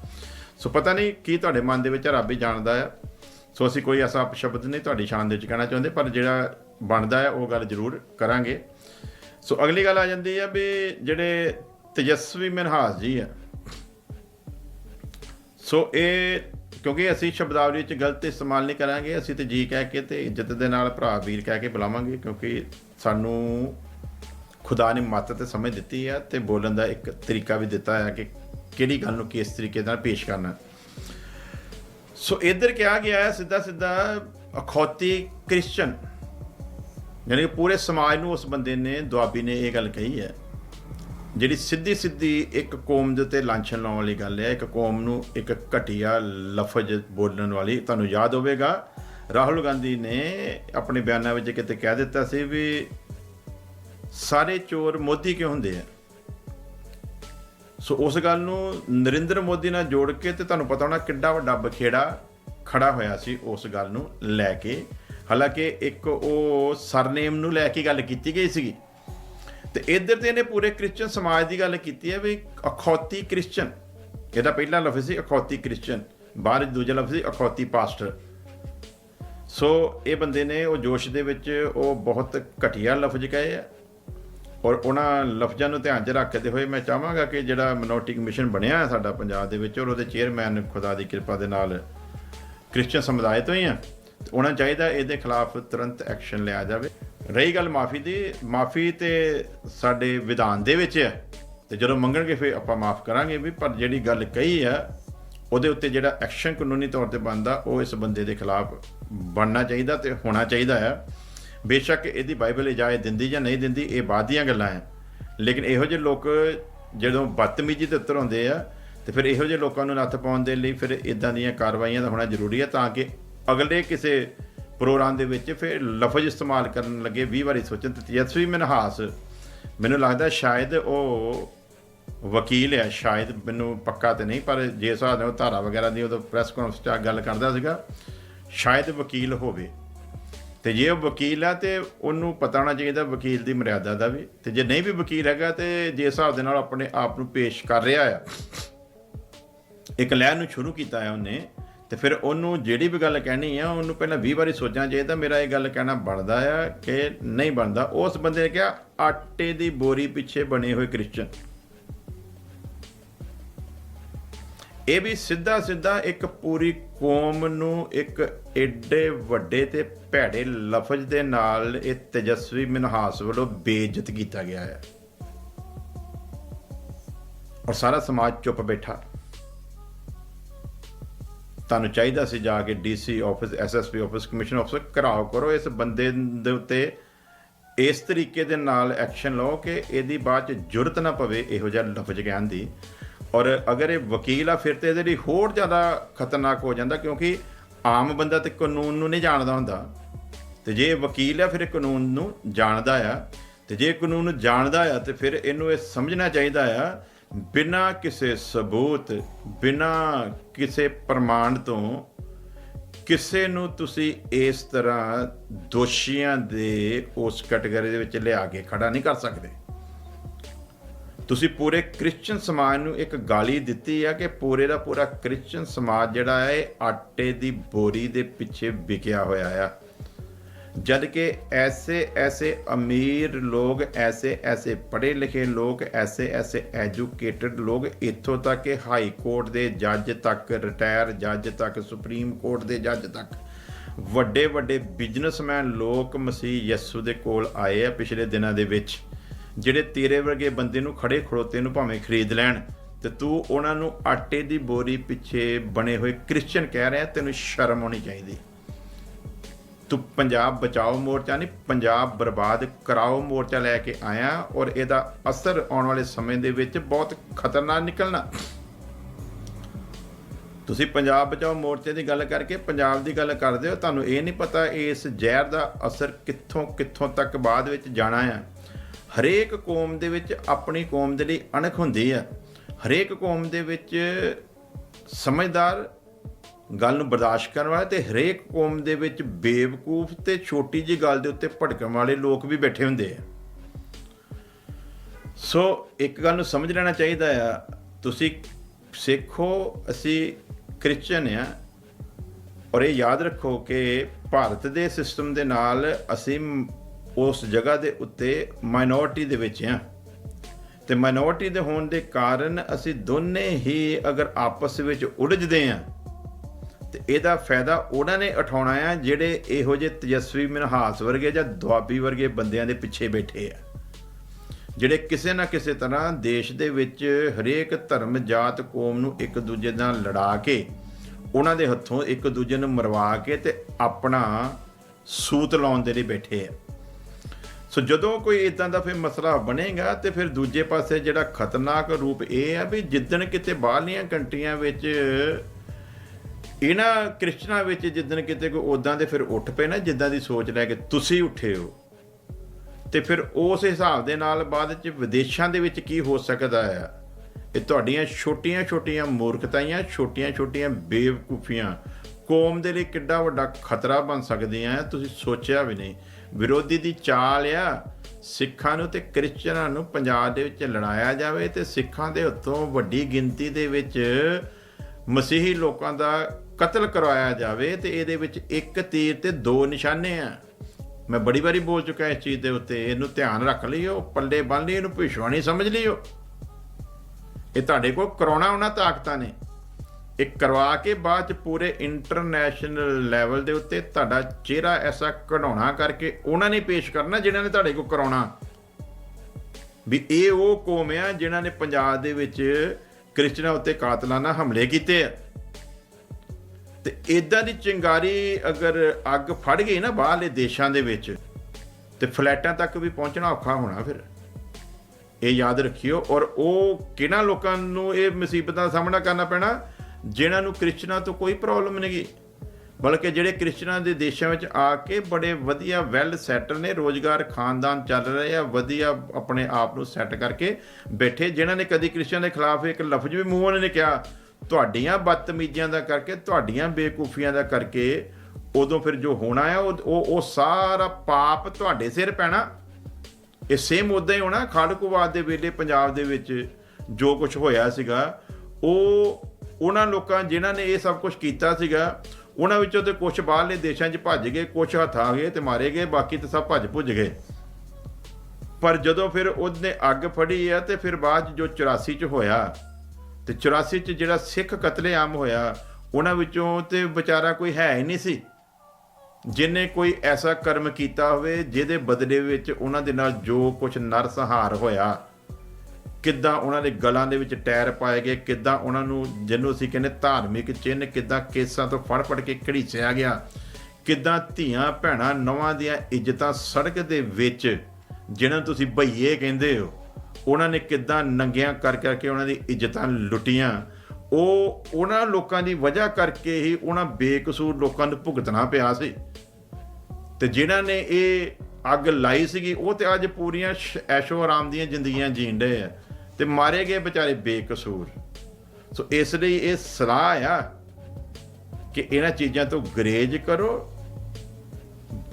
ਸੋ ਪਤਾ ਨਹੀਂ ਕੀ ਤੁਹਾਡੇ ਮਨ ਦੇ ਵਿੱਚ ਰੱਬ ਹੀ ਜਾਣਦਾ ਹੈ। ਸੋ ਅਸੀਂ ਕੋਈ ਐਸਾ ਸ਼ਬਦ ਨਹੀਂ ਤੁਹਾਡੀ ਸ਼ਾਨ ਦੇ ਵਿੱਚ ਕਹਿਣਾ ਚਾਹੁੰਦੇ, ਪਰ ਜਿਹੜਾ ਬਣਦਾ ਹੈ ਉਹ ਗੱਲ ਜ਼ਰੂਰ ਕਰਾਂਗੇ। ਸੋ ਅਗਲੀ ਗੱਲ ਆ ਜਾਂਦੀ ਹੈ ਵੀ ਜਿਹੜੇ ਤੇਜਸਵੀ ਮਨਹਾਸ ਜੀ ਆ ਸੋ ਇਹ ਕਿਉਂਕਿ ਅਸੀਂ ਸ਼ਬਦਾਵਲੀ ਵਿੱਚ ਗਲਤ ਇਸਤੇਮਾਲ ਨਹੀਂ ਕਰਾਂਗੇ, ਅਸੀਂ ਤੇ ਜੀ ਕਹਿ ਕੇ ਤੇ ਇੱਜ਼ਤ ਦੇ ਨਾਲ ਭਰਾ ਵੀਰ ਕਹਿ ਕੇ ਬੁਲਾਵਾਂਗੇ ਕਿਉਂਕਿ ਸਾਨੂੰ ਖੁਦਾ ਨੇ ਮੱਤ ਤੇ ਸਮਝ ਦਿੱਤੀ ਹੈ ਤੇ ਬੋਲਣ ਦਾ ਇੱਕ ਤਰੀਕਾ ਵੀ ਦਿੱਤਾ ਹੈ ਕਿ ਕਿਹੜੀ ਗੱਲ ਨੂੰ ਕਿਸ ਤਰੀਕੇ ਨਾਲ ਪੇਸ਼ ਕਰਨਾ। ਸੋ ਇੱਧਰ ਕਿਹਾ ਗਿਆ ਹੈ ਸਿੱਧਾ ਸਿੱਧਾ ਅਖੌਤੀ ਕ੍ਰਿਸਚਨ, ਯਾਨੀ ਕਿ ਪੂਰੇ ਸਮਾਜ ਨੂੰ ਉਸ ਬੰਦੇ ਨੇ, ਦੁਆਬੀ ਨੇ ਇਹ ਗੱਲ ਕਹੀ ਹੈ। ਜਿਹੜੀ ਸਿੱਧੀ ਸਿੱਧੀ ਇੱਕ ਕੌਮ ਦੇ ਉੱਤੇ ਲਾਂਛਨ ਲਾਉਣ ਵਾਲੀ ਗੱਲ ਹੈ, ਇੱਕ ਕੌਮ ਨੂੰ ਇੱਕ ਘਟੀਆ ਲਫ਼ਜ਼ ਬੋਲਣ ਵਾਲੀ, ਤੁਹਾਨੂੰ ਯਾਦ ਹੋਵੇਗਾ। ਰਾਹੁਲ ਗਾਂਧੀ ਨੇ ਆਪਣੇ ਬਿਆਨਾਂ ਵਿੱਚ ਕਿਤੇ ਕਹਿ ਦਿੱਤਾ ਸੀ ਵੀ ਸਾਰੇ ਚੋਰ ਮੋਦੀ ਕਿਉਂ ਹੁੰਦੇ ਆ? ਸੋ ਉਸ ਗੱਲ ਨੂੰ ਨਰਿੰਦਰ ਮੋਦੀ ਨਾਲ ਜੋੜ ਕੇ ਤੇ ਤੁਹਾਨੂੰ ਪਤਾ ਹੋਣਾ ਕਿੱਡਾ ਵੱਡਾ ਬਖੇੜਾ ਖੜਾ ਹੋਇਆ ਸੀ ਉਸ ਗੱਲ ਨੂੰ ਲੈ ਕੇ। ਹਾਲਾਂਕਿ ਇੱਕ ਉਹ ਸਰਨੇਮ ਨੂੰ ਲੈ ਕੇ ਗੱਲ ਕੀਤੀ ਗਈ ਸੀਗੀ। ਤੇ ਇੱਧਰ ਤੇ ਇਹਨੇ ਪੂਰੇ ਕ੍ਰਿਸਚੀਅਨ ਸਮਾਜ ਦੀ ਗੱਲ ਕੀਤੀ ਹੈ ਵੀ ਅਖੌਤੀ ਕ੍ਰਿਸਚੀਅਨ ਇਹਦਾ ਪਹਿਲਾ ਲਫ਼ਜ਼ ਸੀ ਅਖੌਤੀ ਕ੍ਰਿਸਚੀਅਨ ਬਾਹਰ ਦੂਜਾ ਲਫ਼ਜ਼ ਸੀ ਅਖੌਤੀ ਪਾਸਟਰ। ਸੋ ਇਹ ਬੰਦੇ ਨੇ ਉਹ ਜੋਸ਼ ਦੇ ਵਿੱਚ ਉਹ ਬਹੁਤ ਘਟੀਆ ਲਫ਼ਜ਼ ਕਹੇ ਆ ਔਰ ਉਹਨਾਂ ਲਫ਼ਜ਼ਾਂ ਨੂੰ ਧਿਆਨ 'ਚ ਰੱਖਦੇ ਹੋਏ ਮੈਂ ਚਾਹਾਂਗਾ ਕਿ ਜਿਹੜਾ ਮਿਨੋਰਟੀ ਕਮਿਸ਼ਨ ਬਣਿਆ ਹੈ ਸਾਡਾ ਪੰਜਾਬ ਦੇ ਵਿੱਚ ਔਰ ਉਹਦੇ ਚੇਅਰਮੈਨ ਖੁਦਾ ਦੀ ਕਿਰਪਾ ਦੇ ਨਾਲ ਕ੍ਰਿਸਚੀਅਨ ਸਮੁਦਾਇ ਤੋਂ ਹੀ ਆ ਉਹਨਾਂ ਚਾਹੀਦਾ ਇਹਦੇ ਖਿਲਾਫ ਤੁਰੰਤ ਐਕਸ਼ਨ ਲਿਆ ਜਾਵੇ। ਰਹੀ ਗੱਲ ਮਾਫੀ ਦੀ, ਮਾਫੀ ਤੇ ਸਾਡੇ ਵਿਧਾਨ ਦੇ ਵਿੱਚ ਹੈ ਤੇ ਜਦੋਂ ਮੰਗਣਗੇ ਫਿਰ ਆਪਾਂ ਮਾਫ ਕਰਾਂਗੇ ਵੀ ਪਰ ਜਿਹੜੀ ਗੱਲ ਕਹੀ ਆ ਉਹਦੇ ਉੱਤੇ ਜਿਹੜਾ ਐਕਸ਼ਨ ਕਾਨੂੰਨੀ ਤੌਰ ਤੇ ਬਣਦਾ, ਉਹ ਇਸ ਬੰਦੇ ਦੇ ਖਿਲਾਫ ਬਣਨਾ ਚਾਹੀਦਾ ਤੇ ਹੋਣਾ ਚਾਹੀਦਾ ਹੈ। ਬੇਸ਼ੱਕ ਇਹਦੀ ਬਾਈਬਲ ਇਜਾਜ਼ਤ ਦਿੰਦੀ ਜਾਂ ਨਹੀਂ ਦਿੰਦੀ, ਇਹ ਬਾਅਦ ਦੀਆਂ ਗੱਲਾਂ ਹੈ। ਲੇਕਿਨ ਇਹੋ ਜਿਹੇ ਲੋਕ ਜਦੋਂ ਬਦਤਮੀਜ਼ੀ ਤੇ ਉੱਤਰ ਆਉਂਦੇ ਆ, ਤੇ ਫਿਰ ਇਹੋ ਜਿਹੇ ਲੋਕਾਂ ਨੂੰ ਨੱਥ ਪਾਉਣ ਦੇ ਲਈ ਫਿਰ ਇਦਾਂ ਦੀਆਂ ਕਾਰਵਾਈਆਂ ਦਾ ਹੋਣਾ ਜ਼ਰੂਰੀ ਹੈ, ਤਾਂ ਕਿ ਅਗਲੇ ਕਿਸੇ ਪ੍ਰੋਗਰਾਮ ਦੇ ਵਿੱਚ ਫਿਰ ਲਫ਼ਜ਼ ਇਸਤੇਮਾਲ ਕਰਨ ਲੱਗੇ 20 ਵਾਰੀ ਸੋਚਣ ਤੇ ਤੇਜਸਵੀ ਮਨਹਾਸ। ਮੈਨੂੰ ਲੱਗਦਾ ਸ਼ਾਇਦ ਉਹ ਵਕੀਲ ਹੈ ਸ਼ਾਇਦ ਮੈਨੂੰ ਪੱਕਾ ਤੇ ਨਹੀਂ, ਪਰ ਜੇ ਹਿਸਾਬ ਨਾਲ ਉਹ ਧਾਰਾ ਵਗੈਰਾ ਦੀ ਉਦੋਂ ਪ੍ਰੈਸ ਕਾਨਫਰੰਸ 'ਚ ਗੱਲ ਕਰਦਾ ਸੀਗਾ, ਸ਼ਾਇਦ ਵਕੀਲ ਹੋਵੇ। ਤੇ ਜੇ ਉਹ ਵਕੀਲ ਆ ਤੇ ਉਹਨੂੰ ਪਤਾ ਹੋਣਾ ਚਾਹੀਦਾ ਵਕੀਲ ਦੀ ਮਰਿਆਦਾ ਦਾ ਵੀ। ਤੇ ਜੇ ਨਹੀਂ ਵੀ ਵਕੀਲ ਹੈਗਾ ਤੇ ਜੇ ਹਿਸਾਬ ਦੇ ਨਾਲ ਆਪਣੇ ਆਪ ਨੂੰ ਪੇਸ਼ ਕਰ ਰਿਹਾ ਆ, ਇੱਕ ਲਹਿਰ ਨੂੰ ਸ਼ੁਰੂ ਕੀਤਾ ਹੈ ਉਹਨੇ, ਤੇ ਫਿਰ ਉਹਨੂੰ ਜਿਹੜੀ ਵੀ ਗੱਲ ਕਹਿਣੀ ਆ, ਉਹਨੂੰ ਪਹਿਲਾਂ 20 ਵਾਰੀ ਸੋਚਣਾ ਚਾਹੀਦਾ, ਮੇਰਾ ਇਹ ਗੱਲ ਕਹਿਣਾ ਬਣਦਾ ਆ ਕਿ ਨਹੀਂ ਬਣਦਾ। ਉਸ ਬੰਦੇ ਨੇ ਕਿਹਾ, ਆਟੇ ਦੀ ਬੋਰੀ ਪਿੱਛੇ ਬਣੇ ਹੋਏ ਕ੍ਰਿਸਚਨ। ਇਹ ਵੀ ਸਿੱਧਾ ਸਿੱਧਾ ਇੱਕ ਪੂਰੀ ਕੌਮ ਨੂੰ ਇੱਕ ਏਡੇ ਵੱਡੇ ਤੇ ਭੈੜੇ ਲਫ਼ਜ਼ ਦੇ ਨਾਲ ਇਹ ਤੇਜਸਵੀ ਮਨਹਾਸ ਵੱਲੋਂ ਬੇਇੱਜ਼ਤ ਕੀਤਾ ਗਿਆ ਹੈ। ਔਰ ਸਾਰਾ ਸਮਾਜ ਚੁੱਪ ਬੈਠਾ। ਤੁਹਾਨੂੰ ਚਾਹੀਦਾ ਸੀ ਜਾ ਕੇ DC office SSP office, commission office ਘਰਾਓ ਕਰੋ। ਇਸ ਬੰਦੇ ਦੇ ਉੱਤੇ ਇਸ ਤਰੀਕੇ ਦੇ ਨਾਲ ਐਕਸ਼ਨ ਲਓ ਕਿ ਇਹਦੀ ਬਾਅਦ ਚ ਜੁਰਤ ਨਾ ਪਵੇ, ਇਹੋ ਜਿਹਾ ਲਫ਼ਜ਼ ਕਹਿਣ ਦੀ। ਔਰ ਅਗਰ ਇਹ ਵਕੀਲ ਆ, ਫਿਰ ਤੇ ਇਹਦੇ ਲਈ ਹੋਰ ਜ਼ਿਆਦਾ ਖਤਰਨਾਕ ਹੋ ਜਾਂਦਾ ਕਿਉਂਕਿ ਆਮ ਬੰਦਾ ਤੇ ਕਾਨੂੰਨ ਨੂੰ ਨਹੀਂ ਜਾਣਦਾ ਹੁੰਦਾ। ਤੇ ਜੇ ਵਕੀਲ ਆ, ਫਿਰ ਇਹ ਕਾਨੂੰਨ ਨੂੰ ਜਾਣਦਾ ਆ। ਤੇ ਜੇ ਕਾਨੂੰਨ ਨੂੰ ਜਾਣਦਾ ਆ, ਤੇ ਫਿਰ ਇਹਨੂੰ ਇਹ ਸਮਝਣਾ ਚਾਹੀਦਾ ਆ, ਬਿਨਾਂ ਕਿਸੇ ਸਬੂਤ, ਬਿਨਾਂ ਕਿਸੇ ਪ੍ਰਮਾਣ ਤੋਂ ਕਿਸੇ ਨੂੰ ਤੁਸੀਂ ਇਸ ਤਰ੍ਹਾਂ ਦੋਸ਼ੀਆਂ ਦੇ ਉਸ ਕੈਟਾਗਰੀ ਦੇ ਵਿੱਚ ਲਿਆ ਕੇ ਖੜਾ ਨਹੀਂ ਕਰ ਸਕਦੇ। ਤੁਸੀਂ ਪੂਰੇ ਕ੍ਰਿਸਚੀਅਨ ਸਮਾਜ ਨੂੰ ਇੱਕ ਗਾਲੀ ਦਿੱਤੀ ਆ ਕਿ ਪੂਰੇ ਦਾ ਪੂਰਾ ਕ੍ਰਿਸਚੀਅਨ ਸਮਾਜ ਜਿਹੜਾ ਹੈ, ਇਹ ਆਟੇ ਦੀ ਬੋਰੀ ਦੇ ਪਿੱਛੇ ਵਿਕਿਆ ਹੋਇਆ ਆ। ਜਦ ਕਿ ਐਸੇ ਐਸੇ ਅਮੀਰ ਲੋਕ, ਐਸੇ ਐਸੇ ਪੜ੍ਹੇ ਲਿਖੇ ਲੋਕ, ਐਸੇ ਐਸੇ ਐਜੂਕੇਟਿਡ ਲੋਕ ਇੱਥੋਂ ਤੱਕ ਕਿ ਹਾਈ ਕੋਰਟ ਦੇ ਜੱਜ ਤੱਕ, ਰਿਟਾਇਰ ਜੱਜ ਤੱਕ, ਸੁਪਰੀਮ ਕੋਰਟ ਦੇ ਜੱਜ ਤੱਕ ਵੱਡੇ ਵੱਡੇ ਬਿਜ਼ਨਸਮੈਨ ਲੋਕ ਮਸੀਹ ਯਿਸੂ ਦੇ ਕੋਲ ਆਏ ਆ ਪਿਛਲੇ ਦਿਨਾਂ ਦੇ ਵਿੱਚ। ਜਿਹੜੇ ਤੇਰੇ ਵਰਗੇ ਬੰਦੇ ਨੂੰ ਖੜੇ ਖੜੋਤੇ ਨੂੰ ਭਾਵੇਂ ਖਰੀਦ ਲੈਣ, ਤੇ ਤੂੰ ਉਹਨਾਂ ਨੂੰ ਆਟੇ ਦੀ ਬੋਰੀ ਪਿੱਛੇ ਬਣੇ ਹੋਏ ਕ੍ਰਿਸਚੀਅਨ ਕਹਿ ਰਿਹਾ, ਤੈਨੂੰ ਸ਼ਰਮ ਆਉਣੀ ਚਾਹੀਦੀ। ਤੂੰ ਪੰਜਾਬ ਬਚਾਓ ਮੋਰਚਾ ਨਹੀਂ, ਪੰਜਾਬ ਬਰਬਾਦ ਕਰਾਓ ਮੋਰਚਾ ਲੈ ਕੇ ਆਇਆ ਔਰ ਇਹਦਾ ਅਸਰ ਆਉਣ ਵਾਲੇ ਸਮੇਂ ਦੇ ਵਿੱਚ ਬਹੁਤ ਖਤਰਨਾਕ ਨਿਕਲਣਾ। ਤੁਸੀਂ ਪੰਜਾਬ ਬਚਾਓ ਮੋਰਚੇ ਦੀ ਗੱਲ ਕਰਕੇ ਪੰਜਾਬ ਦੀ ਗੱਲ ਕਰਦੇ ਹੋ, ਤੁਹਾਨੂੰ ਇਹ ਨਹੀਂ ਪਤਾ ਇਸ ਜ਼ਹਿਰ ਦਾ ਅਸਰ ਕਿੱਥੋਂ ਕਿੱਥੋਂ ਤੱਕ ਬਾਅਦ ਵਿੱਚ ਜਾਣਾ ਆ। ਹਰੇਕ ਕੌਮ ਦੇ ਵਿੱਚ ਆਪਣੀ ਕੌਮ ਦੇ ਲਈ ਅਣਖ ਹੁੰਦੀ ਆ ਹਰੇਕ ਕੌਮ ਦੇ ਵਿੱਚ ਸਮਝਦਾਰ ਗੱਲ ਨੂੰ ਬਰਦਾਸ਼ਤ ਕਰਨ ਵਾਲੇ ਤੇ ਹਰੇਕ ਕੌਮ ਦੇ ਵਿੱਚ ਬੇਵਕੂਫ ਤੇ ਛੋਟੀ ਜੀ ਗੱਲ ਦੇ ਉੱਤੇ ਭੜਕਣ ਵਾਲੇ ਲੋਕ ਵੀ ਬੈਠੇ ਹੁੰਦੇ ਆ। ਸੋ ਇੱਕ ਗੱਲ ਨੂੰ ਸਮਝ ਲੈਣਾ ਚਾਹੀਦਾ ਆ, ਤੁਸੀਂ ਸਿੱਖੋ, ਅਸੀਂ ਕ੍ਰਿਸਚੀਅਨ ਆ ਔਰ ਇਹ ਯਾਦ ਰੱਖੋ ਕਿ ਭਾਰਤ ਦੇ ਸਿਸਟਮ ਦੇ ਨਾਲ ਅਸੀਂ ਉਸ ਜਗ੍ਹਾ ਦੇ ਉੱਤੇ ਮਾਈਨੋਰਿਟੀ ਦੇ ਵਿੱਚ ਆ ਤੇ ਮਾਈਨੋਰਿਟੀ ਦੇ ਹੋਣ ਦੇ ਕਾਰਨ ਅਸੀਂ ਦੋਨੇ ਹੀ ਅਗਰ ਆਪਸ ਵਿੱਚ ਉਲਝਦੇ ਆ ਤੇ ਇਹਦਾ ਫਾਇਦਾ ਉਹਨਾਂ ਨੇ ਉਠਾਉਣਾ ਆ ਜਿਹੜੇ ਇਹੋ ਜਿਹੇ ਤੇਜਸਵੀ ਮਨਹਾਸ ਵਰਗੇ ਜਾਂ ਦੁਆਬੀ ਵਰਗੇ ਬੰਦਿਆਂ ਦੇ ਪਿੱਛੇ ਬੈਠੇ ਆ। ਜਿਹੜੇ ਕਿਸੇ ਨਾ ਕਿਸੇ ਤਰ੍ਹਾਂ ਦੇਸ਼ ਦੇ ਵਿੱਚ ਹਰੇਕ ਧਰਮ, ਜਾਤ, ਕੌਮ ਨੂੰ ਇੱਕ ਦੂਜੇ ਨਾਲ ਲੜਾ ਕੇ, ਉਹਨਾਂ ਦੇ ਹੱਥੋਂ ਇੱਕ ਦੂਜੇ ਨੂੰ ਮਰਵਾ ਕੇ ਤੇ ਆਪਣਾ ਸੂਤ ਲਾਉਣ ਦੇ ਲਈ ਬੈਠੇ ਆ। ਸੋ ਜਦੋਂ ਕੋਈ ਇਦਾਂ ਦਾ ਫਿਰ ਮਸਲਾ ਬਣੇਗਾ ਤੇ ਫਿਰ ਦੂਜੇ ਪਾਸੇ ਜਿਹੜਾ ਖਤਰਨਾਕ ਰੂਪ ਇਹ ਆ ਵੀ ਜਿੱਦਣ ਕਿਤੇ ਬਾਹਰਲੀਆਂ ਕੰਟਰੀਆਂ ਵਿੱਚ ਇਹਨਾਂ ਕ੍ਰਿਸਚਨਾਂ ਵਿੱਚ ਜਿੱਦਣ ਕਿਤੇ ਕੋਈ ਉਦਾਂ ਦੇ ਫਿਰ ਉੱਠ ਪਏ ਨਾ, ਜਿੱਦਾਂ ਦੀ ਸੋਚ ਲੈ ਕੇ ਤੁਸੀਂ ਉੱਠੇ ਹੋ, ਤੇ ਫਿਰ ਉਸ ਹਿਸਾਬ ਦੇ ਨਾਲ ਬਾਅਦ ਚ ਵਿਦੇਸ਼ਾਂ ਦੇ ਵਿੱਚ ਕੀ ਹੋ ਸਕਦਾ ਆ? ਇਹ ਤੁਹਾਡੀਆਂ ਛੋਟੀਆਂ-ਛੋਟੀਆਂ ਮੂਰਖਤਾਈਆਂ ਛੋਟੀਆਂ-ਛੋਟੀਆਂ ਬੇਵਕੂਫੀਆਂ, ਕੌਮ ਦੇ ਲਈ ਕਿੱਡਾ ਵੱਡਾ ਖਤਰਾ ਬਣ ਸਕਦੀਆਂ ਆ, ਤੁਸੀਂ ਸੋਚਿਆ ਵੀ ਨਹੀਂ। ਵਿਰੋਧੀ ਦੀ ਚਾਲ ਆ। ਸਿੱਖਾਂ ਨੂੰ ਤੇ ਕ੍ਰਿਸਚਨਾਂ ਨੂੰ ਪੰਜਾਬ ਦੇ ਵਿੱਚ ਲੜਾਇਆ ਜਾਵੇ ਤੇ ਸਿੱਖਾਂ ਦੇ ਉੱਤੋਂ ਵੱਡੀ ਗਿਣਤੀ ਦੇ ਵਿੱਚ ਮਸੀਹੀ ਲੋਕਾਂ ਦਾ ਕਤਲ ਕਰਵਾਇਆ ਜਾਵੇ ਤੇ ਇਹਦੇ ਵਿੱਚ ਇੱਕ ਤੀਰ ਤੇ ਦੋ ਨਿਸ਼ਾਨੇ ਆ। ਮੈਂ ਬੜੀ ਵਾਰੀ ਬੋਲ ਚੁੱਕਾ ਇਸ ਚੀਜ਼ ਦੇ ਉੱਤੇ, ਇਹਨੂੰ ਧਿਆਨ ਰੱਖ ਲਿਓ, ਪੱਲੇ ਬੰਨ ਲਈ ਇਹਨੂੰ ਭਿਸ਼ਵਾਣੀ ਸਮਝ ਲਿਓ। ਇਹ ਤੁਹਾਡੇ ਕੋਲ ਕਰਾਉਣਾ ਉਹਨਾਂ ਤਾਕਤਾਂ ਨੇ। ਇਹ ਕਰਵਾ ਕੇ ਬਾਅਦ ਚ ਪੂਰੇ ਇੰਟਰਨੈਸ਼ਨਲ ਲੈਵਲ ਦੇ ਉੱਤੇ ਤੁਹਾਡਾ ਚਿਹਰਾ ਐਸਾ ਕਢਾਉਣਾ ਕਰਕੇ ਉਹਨਾਂ ਨੇ ਪੇਸ਼ ਕਰਨਾ, ਜਿਨ੍ਹਾਂ ਨੇ ਤੁਹਾਡੇ ਕੋਲ ਕਰਾਉਣਾ। ਵੀ ਇਹ ਉਹ ਕੌਮ ਆ ਜਿਨ੍ਹਾਂ ਨੇ ਪੰਜਾਬ ਦੇ ਵਿੱਚ ਕ੍ਰਿਸਚਨਾਂ ਉੱਤੇ ਕਾਤਲਾਨਾ ਹਮਲੇ ਕੀਤੇ ਆ। ਤੇ ਇਦਾਂ ਦੀ ਚਿੰਗਾਰੀ ਅਗਰ ਅੱਗ ਫੜ ਗਈ ਨਾ ਬਾਹਰਲੇ ਦੇਸ਼ਾਂ ਦੇ ਵਿੱਚ, ਤੇ ਫਲੈਟਾਂ ਤੱਕ ਵੀ ਪਹੁੰਚਣਾ ਔਖਾ ਹੋਣਾ ਫਿਰ। ਇਹ ਯਾਦ ਰੱਖਿਓ ਔਰ ਉਹ ਕਿਹਨਾਂ ਲੋਕਾਂ ਨੂੰ ਇਹ ਮੁਸੀਬਤਾਂ ਦਾ ਸਾਹਮਣਾ ਕਰਨਾ ਪੈਣਾ? ਜਿਨ੍ਹਾਂ ਨੂੰ ਕ੍ਰਿਸਚਨਾਂ ਤੋਂ ਕੋਈ ਪ੍ਰੋਬਲਮ ਨਹੀਂਗੀ ਬਲਕਿ ਜਿਹੜੇ ਕ੍ਰਿਸਚਨਾਂ ਦੇ ਦੇਸ਼ਾਂ ਵਿੱਚ ਆ ਕੇ ਬੜੇ ਵਧੀਆ ਵੈਲ ਸੈਟਲ ਨੇ, ਰੋਜ਼ਗਾਰ, ਖਾਨਦਾਨ ਚੱਲ ਰਹੇ ਆ, ਵਧੀਆ ਆਪਣੇ ਆਪ ਨੂੰ ਸੈੱਟ ਕਰਕੇ ਬੈਠੇ, ਜਿਨ੍ਹਾਂ ਨੇ ਕਦੀ ਕ੍ਰਿਸਚਨ ਦੇ ਖਿਲਾਫ ਇੱਕ ਲਫ਼ਜ਼ ਵੀ ਮੂੰਹ ਉਹਨਾਂ ਨੇ ਕਿਹਾ। ਤੁਹਾਡੀਆਂ ਬਦਤਮੀਜ਼ੀਆਂ ਦਾ ਕਰਕੇ, ਤੁਹਾਡੀਆਂ ਬੇਕੂਫੀਆਂ ਦਾ ਕਰਕੇ ਉਦੋਂ ਫਿਰ ਜੋ ਹੋਣਾ ਆ, ਉਹ ਉਹ ਉਹ ਸਾਰਾ ਪਾਪ ਤੁਹਾਡੇ ਸਿਰ ਪੈਣਾ। ਇਹ ਸੇਮ ਉਦਾਂ ਹੀ ਹੋਣਾ ਖਾੜਕੂਵਾਦ ਦੇ ਵੇਲੇ ਪੰਜਾਬ ਦੇ ਵਿੱਚ ਜੋ ਕੁਝ ਹੋਇਆ ਸੀਗਾ, ਉਹ ਉਹਨਾਂ ਲੋਕਾਂ, ਜਿਨ੍ਹਾਂ ਨੇ ਇਹ ਸਭ ਕੁਝ ਕੀਤਾ ਸੀਗਾ, ਉਹਨਾਂ ਵਿੱਚੋਂ ਤੇ ਕੁਝ ਬਾਹਰਲੇ ਦੇਸ਼ਾਂ 'ਚ ਭੱਜ ਗਏ ਕੁਝ ਹੱਥ ਆ ਗਏ ਤੇ ਮਾਰੇ ਗਏ, ਬਾਕੀ ਤੇ ਸਭ ਭੱਜ ਭੁੱਜ ਗਏ। ਪਰ ਜਦੋਂ ਫਿਰ ਉਹਨੇ ਅੱਗ ਫੜੀ ਆ ਤੇ ਫਿਰ ਬਾਅਦ 'ਚ ਜੋ 84 'ਚ ਹੋਇਆ, ਤੇ 84 'ਚ ਜਿਹੜਾ ਸਿੱਖ ਕਤਲੇਆਮ ਹੋਇਆ, ਉਹਨਾਂ ਵਿੱਚੋਂ ਤੇ ਵਿਚਾਰਾ ਕੋਈ ਹੈ ਹੀ ਨਹੀਂ ਸੀ। ਜਿਨੇ ਕੋਈ ਐਸਾ ਕਰਮ ਕੀਤਾ ਹੋਵੇ, ਜਿਹਦੇ ਬਦਲੇ ਵਿੱਚ ਉਹਨਾਂ ਦੇ ਨਾਲ ਜੋ ਕੁਝ ਨਰਸੰਹਾਰ ਹੋਇਆ ਕਿੱਦਾਂ ਉਹਨਾਂ ਦੇ ਗਲਾਂ ਦੇ ਵਿੱਚ ਟਾਇਰ ਪਾਏ ਗਏ, ਕਿੱਦਾਂ ਉਹਨਾਂ ਨੂੰ ਜਿਹਨੂੰ ਅਸੀਂ ਕਹਿੰਦੇ ਧਾਰਮਿਕ ਚਿੰਨ੍ਹ, ਕਿੱਦਾਂ ਕੇਸਾਂ ਤੋਂ ਫੜ ਫੜ ਕੇ ਘੜੀਸਿਆ ਗਿਆ, ਕਿੱਦਾਂ ਧੀਆਂ ਭੈਣਾਂ ਨਵਾਂ ਦੀਆਂ ਇੱਜ਼ਤਾਂ ਸੜਕ ਦੇ ਵਿੱਚ ਜਿਹਨਾਂ ਨੂੰ ਤੁਸੀਂ ਭਈਏ ਕਹਿੰਦੇ ਹੋ, ਉਹਨਾਂ ਨੇ ਕਿੱਦਾਂ ਨੰਗਿਆਂ ਕਰ ਕਰਕੇ ਉਹਨਾਂ ਦੀ ਇੱਜ਼ਤਾਂ ਲੁੱਟੀਆਂ, ਉਹ ਉਹਨਾਂ ਲੋਕਾਂ ਦੀ ਵਜ੍ਹਾ ਕਰਕੇ ਹੀ ਉਹਨਾਂ ਬੇਕਸੂਰ ਲੋਕਾਂ ਨੂੰ ਭੁਗਤਣਾ ਪਿਆ ਸੀ। ਤੇ ਜਿਨ੍ਹਾਂ ਨੇ ਇਹ ਅੱਗ ਲਾਈ ਸੀਗੀ, ਉਹ ਤੇ ਅੱਜ ਪੂਰੀਆਂ ਸ਼- ਐਸ਼ੋ ਆਰਾਮ ਦੀਆਂ ਜ਼ਿੰਦਗੀਆਂ ਜੀਣ ਰਹੇ ਆ। ਤੇ ਮਾਰੇ ਗਏ ਵਿਚਾਰੇ ਬੇਕਸੂਰ। ਸੋ ਇਸ ਲਈ ਇਹ ਸਲਾਹ ਆ ਕਿ ਇਹਨਾਂ ਚੀਜ਼ਾਂ ਤੋਂ ਗਰੇਜ ਕਰੋ।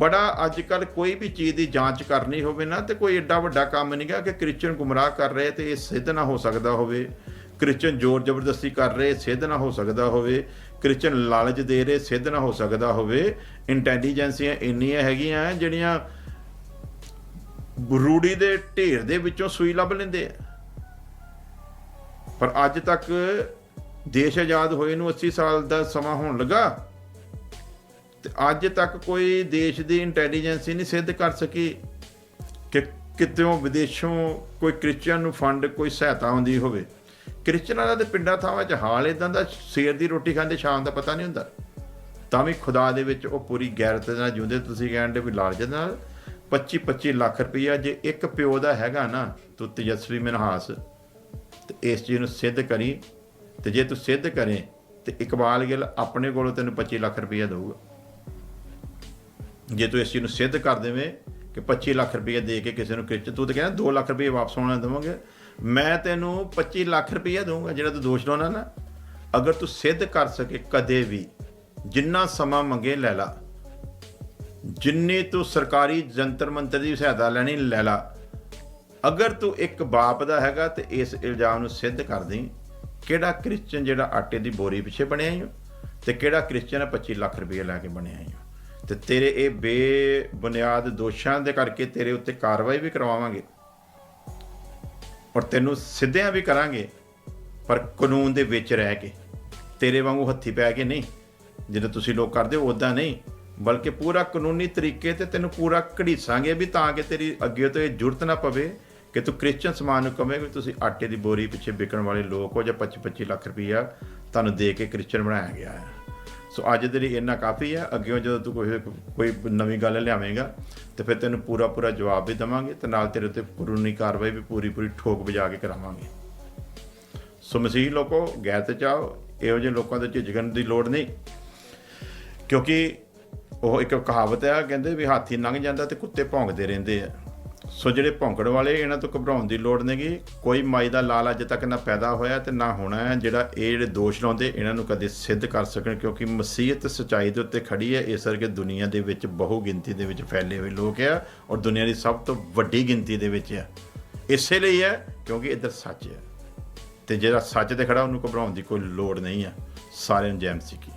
ਬੜਾ ਅੱਜ ਕੱਲ ਕੋਈ ਵੀ ਚੀਜ਼ ਦੀ ਜਾਂਚ ਕਰਨੀ ਹੋਵੇ ਨਾ ਤੇ ਕੋਈ ਏਡਾ ਵੱਡਾ ਕੰਮ ਨਹੀਂਗਾ ਕਿ ਕ੍ਰਿਸਚੀਅਨ ਗੁੰਮਰਾਹ ਕਰ ਰਹੇ ਤੇ ਇਹ ਸਿੱਧ ਨਾ ਹੋ ਸਕਦਾ ਹੋਵੇ। ਕ੍ਰਿਸਚੀਅਨ ਜ਼ੋਰ ਜ਼ਬਰਦਸਤੀ ਕਰ ਰਹੇ, ਸਿੱਧ ਨਾ ਹੋ ਸਕਦਾ ਹੋਵੇ। ਕ੍ਰਿਸਚੀਅਨ ਲਾਲਚ ਦੇ ਰਹੇ, ਸਿੱਧ ਨਾ ਹੋ ਸਕਦਾ ਹੋਵੇ। ਇੰਟੈਲੀਜੈਂਸੀਆਂ ਇੰਨੀਆਂ ਹੈਗੀਆਂ ਜਿਹੜੀਆਂ ਰੂੜੀ ਦੇ ਢੇਰ ਦੇ ਵਿੱਚੋਂ ਸੂਈ ਲੱਭ ਲੈਂਦੇ ਆ। ਪਰ ਅੱਜ ਤੱਕ ਦੇਸ਼ ਆਜ਼ਾਦ ਹੋਏ ਨੂੰ 80 ਸਾਲ ਦਾ ਸਮਾਂ ਹੋਣ ਲੱਗਾ ਤੇ ਅੱਜ ਤੱਕ ਕੋਈ ਦੇਸ਼ ਦੀ ਇੰਟੈਲੀਜੈਂਸੀ ਨਹੀਂ ਸਿੱਧ ਕਰ ਸਕੀ ਕਿ ਕਿਤੇੋਂ ਵਿਦੇਸ਼ੋਂ ਕੋਈ ਕ੍ਰਿਸਚੀਅਨ ਨੂੰ ਫੰਡ ਕੋਈ ਸਹਾਇਤਾ ਆਉਂਦੀ ਹੋਵੇ। ਕ੍ਰਿਸਚੀਅਨਾਂ ਦਾ ਤੇ ਪਿੰਡਾਂ ਥਾਵਾਂ 'ਚ ਹਾਲ ਇਦਾਂ ਦਾ ਸੇਰ ਦੀ ਰੋਟੀ ਖਾਂਦੇ, ਸ਼ਾਮ ਦਾ ਪਤਾ ਨਹੀਂ ਹੁੰਦਾ। ਤਾਂ ਵੀ ਖੁਦਾ ਦੇ ਵਿੱਚ ਉਹ ਪੂਰੀ ਗੈਰਤ ਨਾਲ ਜਿਉਂਦੇ, ਤੁਸੀਂ ਕਹਿੰਦੇ ਵੀ ਲਾਲਚ ਨਾਲ। 25 25 ਲੱਖ ਰੁਪਈਆ ਜੇ ਇੱਕ ਪਿਓ ਦਾ ਹੈਗਾ ਨਾ, ਤੂੰ ਤੇਜਸਵੀ ਮਨਹਾਸ। ਤੇ ਇਸ ਚੀਜ਼ ਨੂੰ ਸਿੱਧ ਕਰੀ ਤੇ ਜੇ ਤੂੰ ਸਿੱਧ ਕਰੇ ਤੇ ਇਕਬਾਲ ਗਿੱਲ ਆਪਣੇ ਕੋਲੋਂ ਤੈਨੂੰ 25 ਲੱਖ ਰੁਪਈਆ ਦਊਗਾ। ਜੇ ਤੂੰ ਇਸ ਚੀਜ਼ ਨੂੰ ਸਿੱਧ ਕਰ ਦੇਵੇਂ ਕਿ 25 ਲੱਖ ਰੁਪਏ ਦੇ ਕੇ ਕਿਸੇ ਨੂੰ ਕਿਚ ਤੂੰ ਤਾਂ ਕਹਿੰਦਾ 2 ਲੱਖ ਰੁਪਏ ਵਾਪਸ ਆਉਣਾ ਦੇਵਾਂਗੇ। ਮੈਂ ਤੈਨੂੰ 25 ਲੱਖ ਰੁਪਏ ਦਊਂਗਾ, ਜਿਹੜਾ ਤੂੰ ਦੋਸ਼ ਲਾਉਣਾ ਨਾ। ਅਗਰ ਤੂੰ ਸਿੱਧ ਕਰ ਸਕੇ ਕਦੇ ਵੀ, ਜਿੰਨਾ ਸਮਾਂ ਮੰਗੇ ਲੈ ਲਾ। ਜਿੰਨੀ ਤੂੰ ਸਰਕਾਰੀ ਜੰਤਰ ਮੰਤਰ ਦੀ ਸਹਾਇਤਾ ਲੈਣੀ ਲੈ ਲਾ। ਅਗਰ ਤੂੰ ਇੱਕ ਬਾਪ ਦਾ ਹੈਗਾ ਤੇ ਇਸ ਇਲਜ਼ਾਮ ਨੂੰ ਸਿੱਧ ਕਰ ਦੇਈਂ, ਕਿਹੜਾ ਕ੍ਰਿਸਚੀਅਨ ਜਿਹੜਾ ਆਟੇ ਦੀ ਬੋਰੀ ਪਿੱਛੇ ਬਣਿਆ ਹੀ ਤੇ ਕਿਹੜਾ ਕ੍ਰਿਸਚੀਅਨ 25 ਲੱਖ ਰੁਪਏ ਲੈ ਕੇ ਬਣਿਆ ਹੀ ਤੇ ਤੇਰੇ ਇਹ ਬੇਬੁਨਿਆਦ ਦੋਸ਼ਾਂ ਦੇ ਕਰਕੇ ਤੇਰੇ ਉੱਤੇ ਕਾਰਵਾਈ ਵੀ ਕਰਵਾਵਾਂਗੇ। ਔਰ ਤੈਨੂੰ ਸਿੱਧਿਆਂ ਵੀ ਕਰਾਂਗੇ, ਪਰ ਕਾਨੂੰਨ ਦੇ ਵਿੱਚ ਰਹਿ ਕੇ। ਤੇਰੇ ਵਾਂਗੂ ਹੱਥੀ ਪੈ ਕੇ ਨਹੀਂ। ਜਿੱਦਾਂ ਤੁਸੀਂ ਲੋਕ ਕਰਦੇ ਹੋ ਉਦਾਂ ਨਹੀਂ। ਬਲਕਿ ਪੂਰਾ ਕਾਨੂੰਨੀ ਤਰੀਕੇ ਤੇ ਤੈਨੂੰ ਪੂਰਾ ਘੜੀਸਾਂਗੇ ਵੀ ਤਾਂ ਕਿ ਤੇਰੀ ਅੱਗੇ ਤੋਂ ਇਹ ਜ਼ਰੂਰਤ ਨਾ ਪਵੇ। ਕਿ ਤੂੰ ਕ੍ਰਿਸਚੀਅਨ ਸਮਾਜ ਨੂੰ ਕਵੇਂ ਵੀ ਤੁਸੀਂ ਆਟੇ ਦੀ ਬੋਰੀ ਪਿੱਛੇ ਵਿਕਣ ਵਾਲੇ ਲੋਕ ਹੋ ਜਾਂ 25 25 ਲੱਖ ਰੁਪਈਆ ਤੁਹਾਨੂੰ ਦੇ ਕੇ ਕ੍ਰਿਸਚੀਅਨ ਬਣਾਇਆ ਗਿਆ ਹੈ। ਸੋ ਅੱਜ ਦੇ ਲਈ ਇੰਨਾ ਕਾਫੀ ਹੈ। ਅੱਗੇ ਜਦੋਂ ਤੂੰ ਕੋਈ ਕੋਈ ਨਵੀਂ ਗੱਲ ਲਿਆਵੇਂਗਾ, ਤੇ ਫਿਰ ਤੈਨੂੰ ਪੂਰਾ ਪੂਰਾ ਜਵਾਬ ਵੀ ਦਵਾਂਗੇ ਤੇ ਨਾਲ ਤੇਰੇ ਉੱਤੇ ਕਾਨੂੰਨੀ ਕਾਰਵਾਈ ਵੀ ਪੂਰੀ ਪੂਰੀ ਠੋਕ ਵਜਾ ਕੇ ਕਰਾਵਾਂਗੇ। ਸੋ ਮਸੀਹ ਲੋਕੋ, ਗੈਰ ਤੇ ਚਾਹੋ ਇਹੋ ਜਿਹੇ ਲੋਕਾਂ ਦੇ ਝਿਜਕਣ ਦੀ ਲੋੜ ਨਹੀਂ। ਕਿਉਂਕਿ ਉਹ ਇੱਕ ਕਹਾਵਤ ਹੈ, ਕਹਿੰਦੇ ਵੀ ਹਾਥੀ ਲੰਘ ਜਾਂਦਾ ਤੇ ਕੁੱਤੇ ਭੌਂਕਦੇ ਰਹਿੰਦੇ ਆ। ਸੋ ਜਿਹੜੇ ਭੌਂਕਣ ਵਾਲੇ ਇਹਨਾਂ ਤੋਂ ਘਬਰਾਉਣ ਦੀ ਲੋੜ ਨਹੀਂਗੀ। ਕੋਈ ਮਾਈ ਦਾ ਲਾਲ ਅੱਜ ਤੱਕ ਨਾ ਪੈਦਾ ਹੋਇਆ ਤੇ ਨਾ ਹੋਣਾ ਹੈ, ਜਿਹੜਾ ਇਹ ਜਿਹੜੇ ਦੋਸ਼ ਲਾਉਂਦੇ, ਇਹਨਾਂ ਨੂੰ ਕਦੇ ਸਿੱਧ ਕਰ ਸਕਣ, ਕਿਉਂਕਿ ਮਸੀਹਤ ਸਚਾਈ ਦੇ ਉੱਤੇ ਖੜੀ ਹੈ। ਇਸ ਕਰਕੇ ਦੁਨੀਆ ਦੇ ਵਿੱਚ ਬਹੁ ਗਿਣਤੀ ਦੇ ਵਿੱਚ ਫੈਲੇ ਹੋਏ ਲੋਕ ਆ ਔਰ ਦੁਨੀਆ ਦੀ ਸਭ ਤੋਂ ਵੱਡੀ ਗਿਣਤੀ ਦੇ ਵਿੱਚ ਆ। ਇਸੇ ਲਈ ਹੈ, ਕਿਉਂਕਿ ਇੱਧਰ ਸੱਚ ਹੈ। ਤੇ ਜਿਹੜਾ ਸੱਚ ਤੇ ਖੜਾ, ਉਹਨੂੰ ਘਬਰਾਉਣ ਦੀ ਕੋਈ ਲੋੜ ਨਹੀਂ ਆ। ਸਾਰਿਆਂ ਨੂੰ ਜੈਮ ਸਿੱਖੀ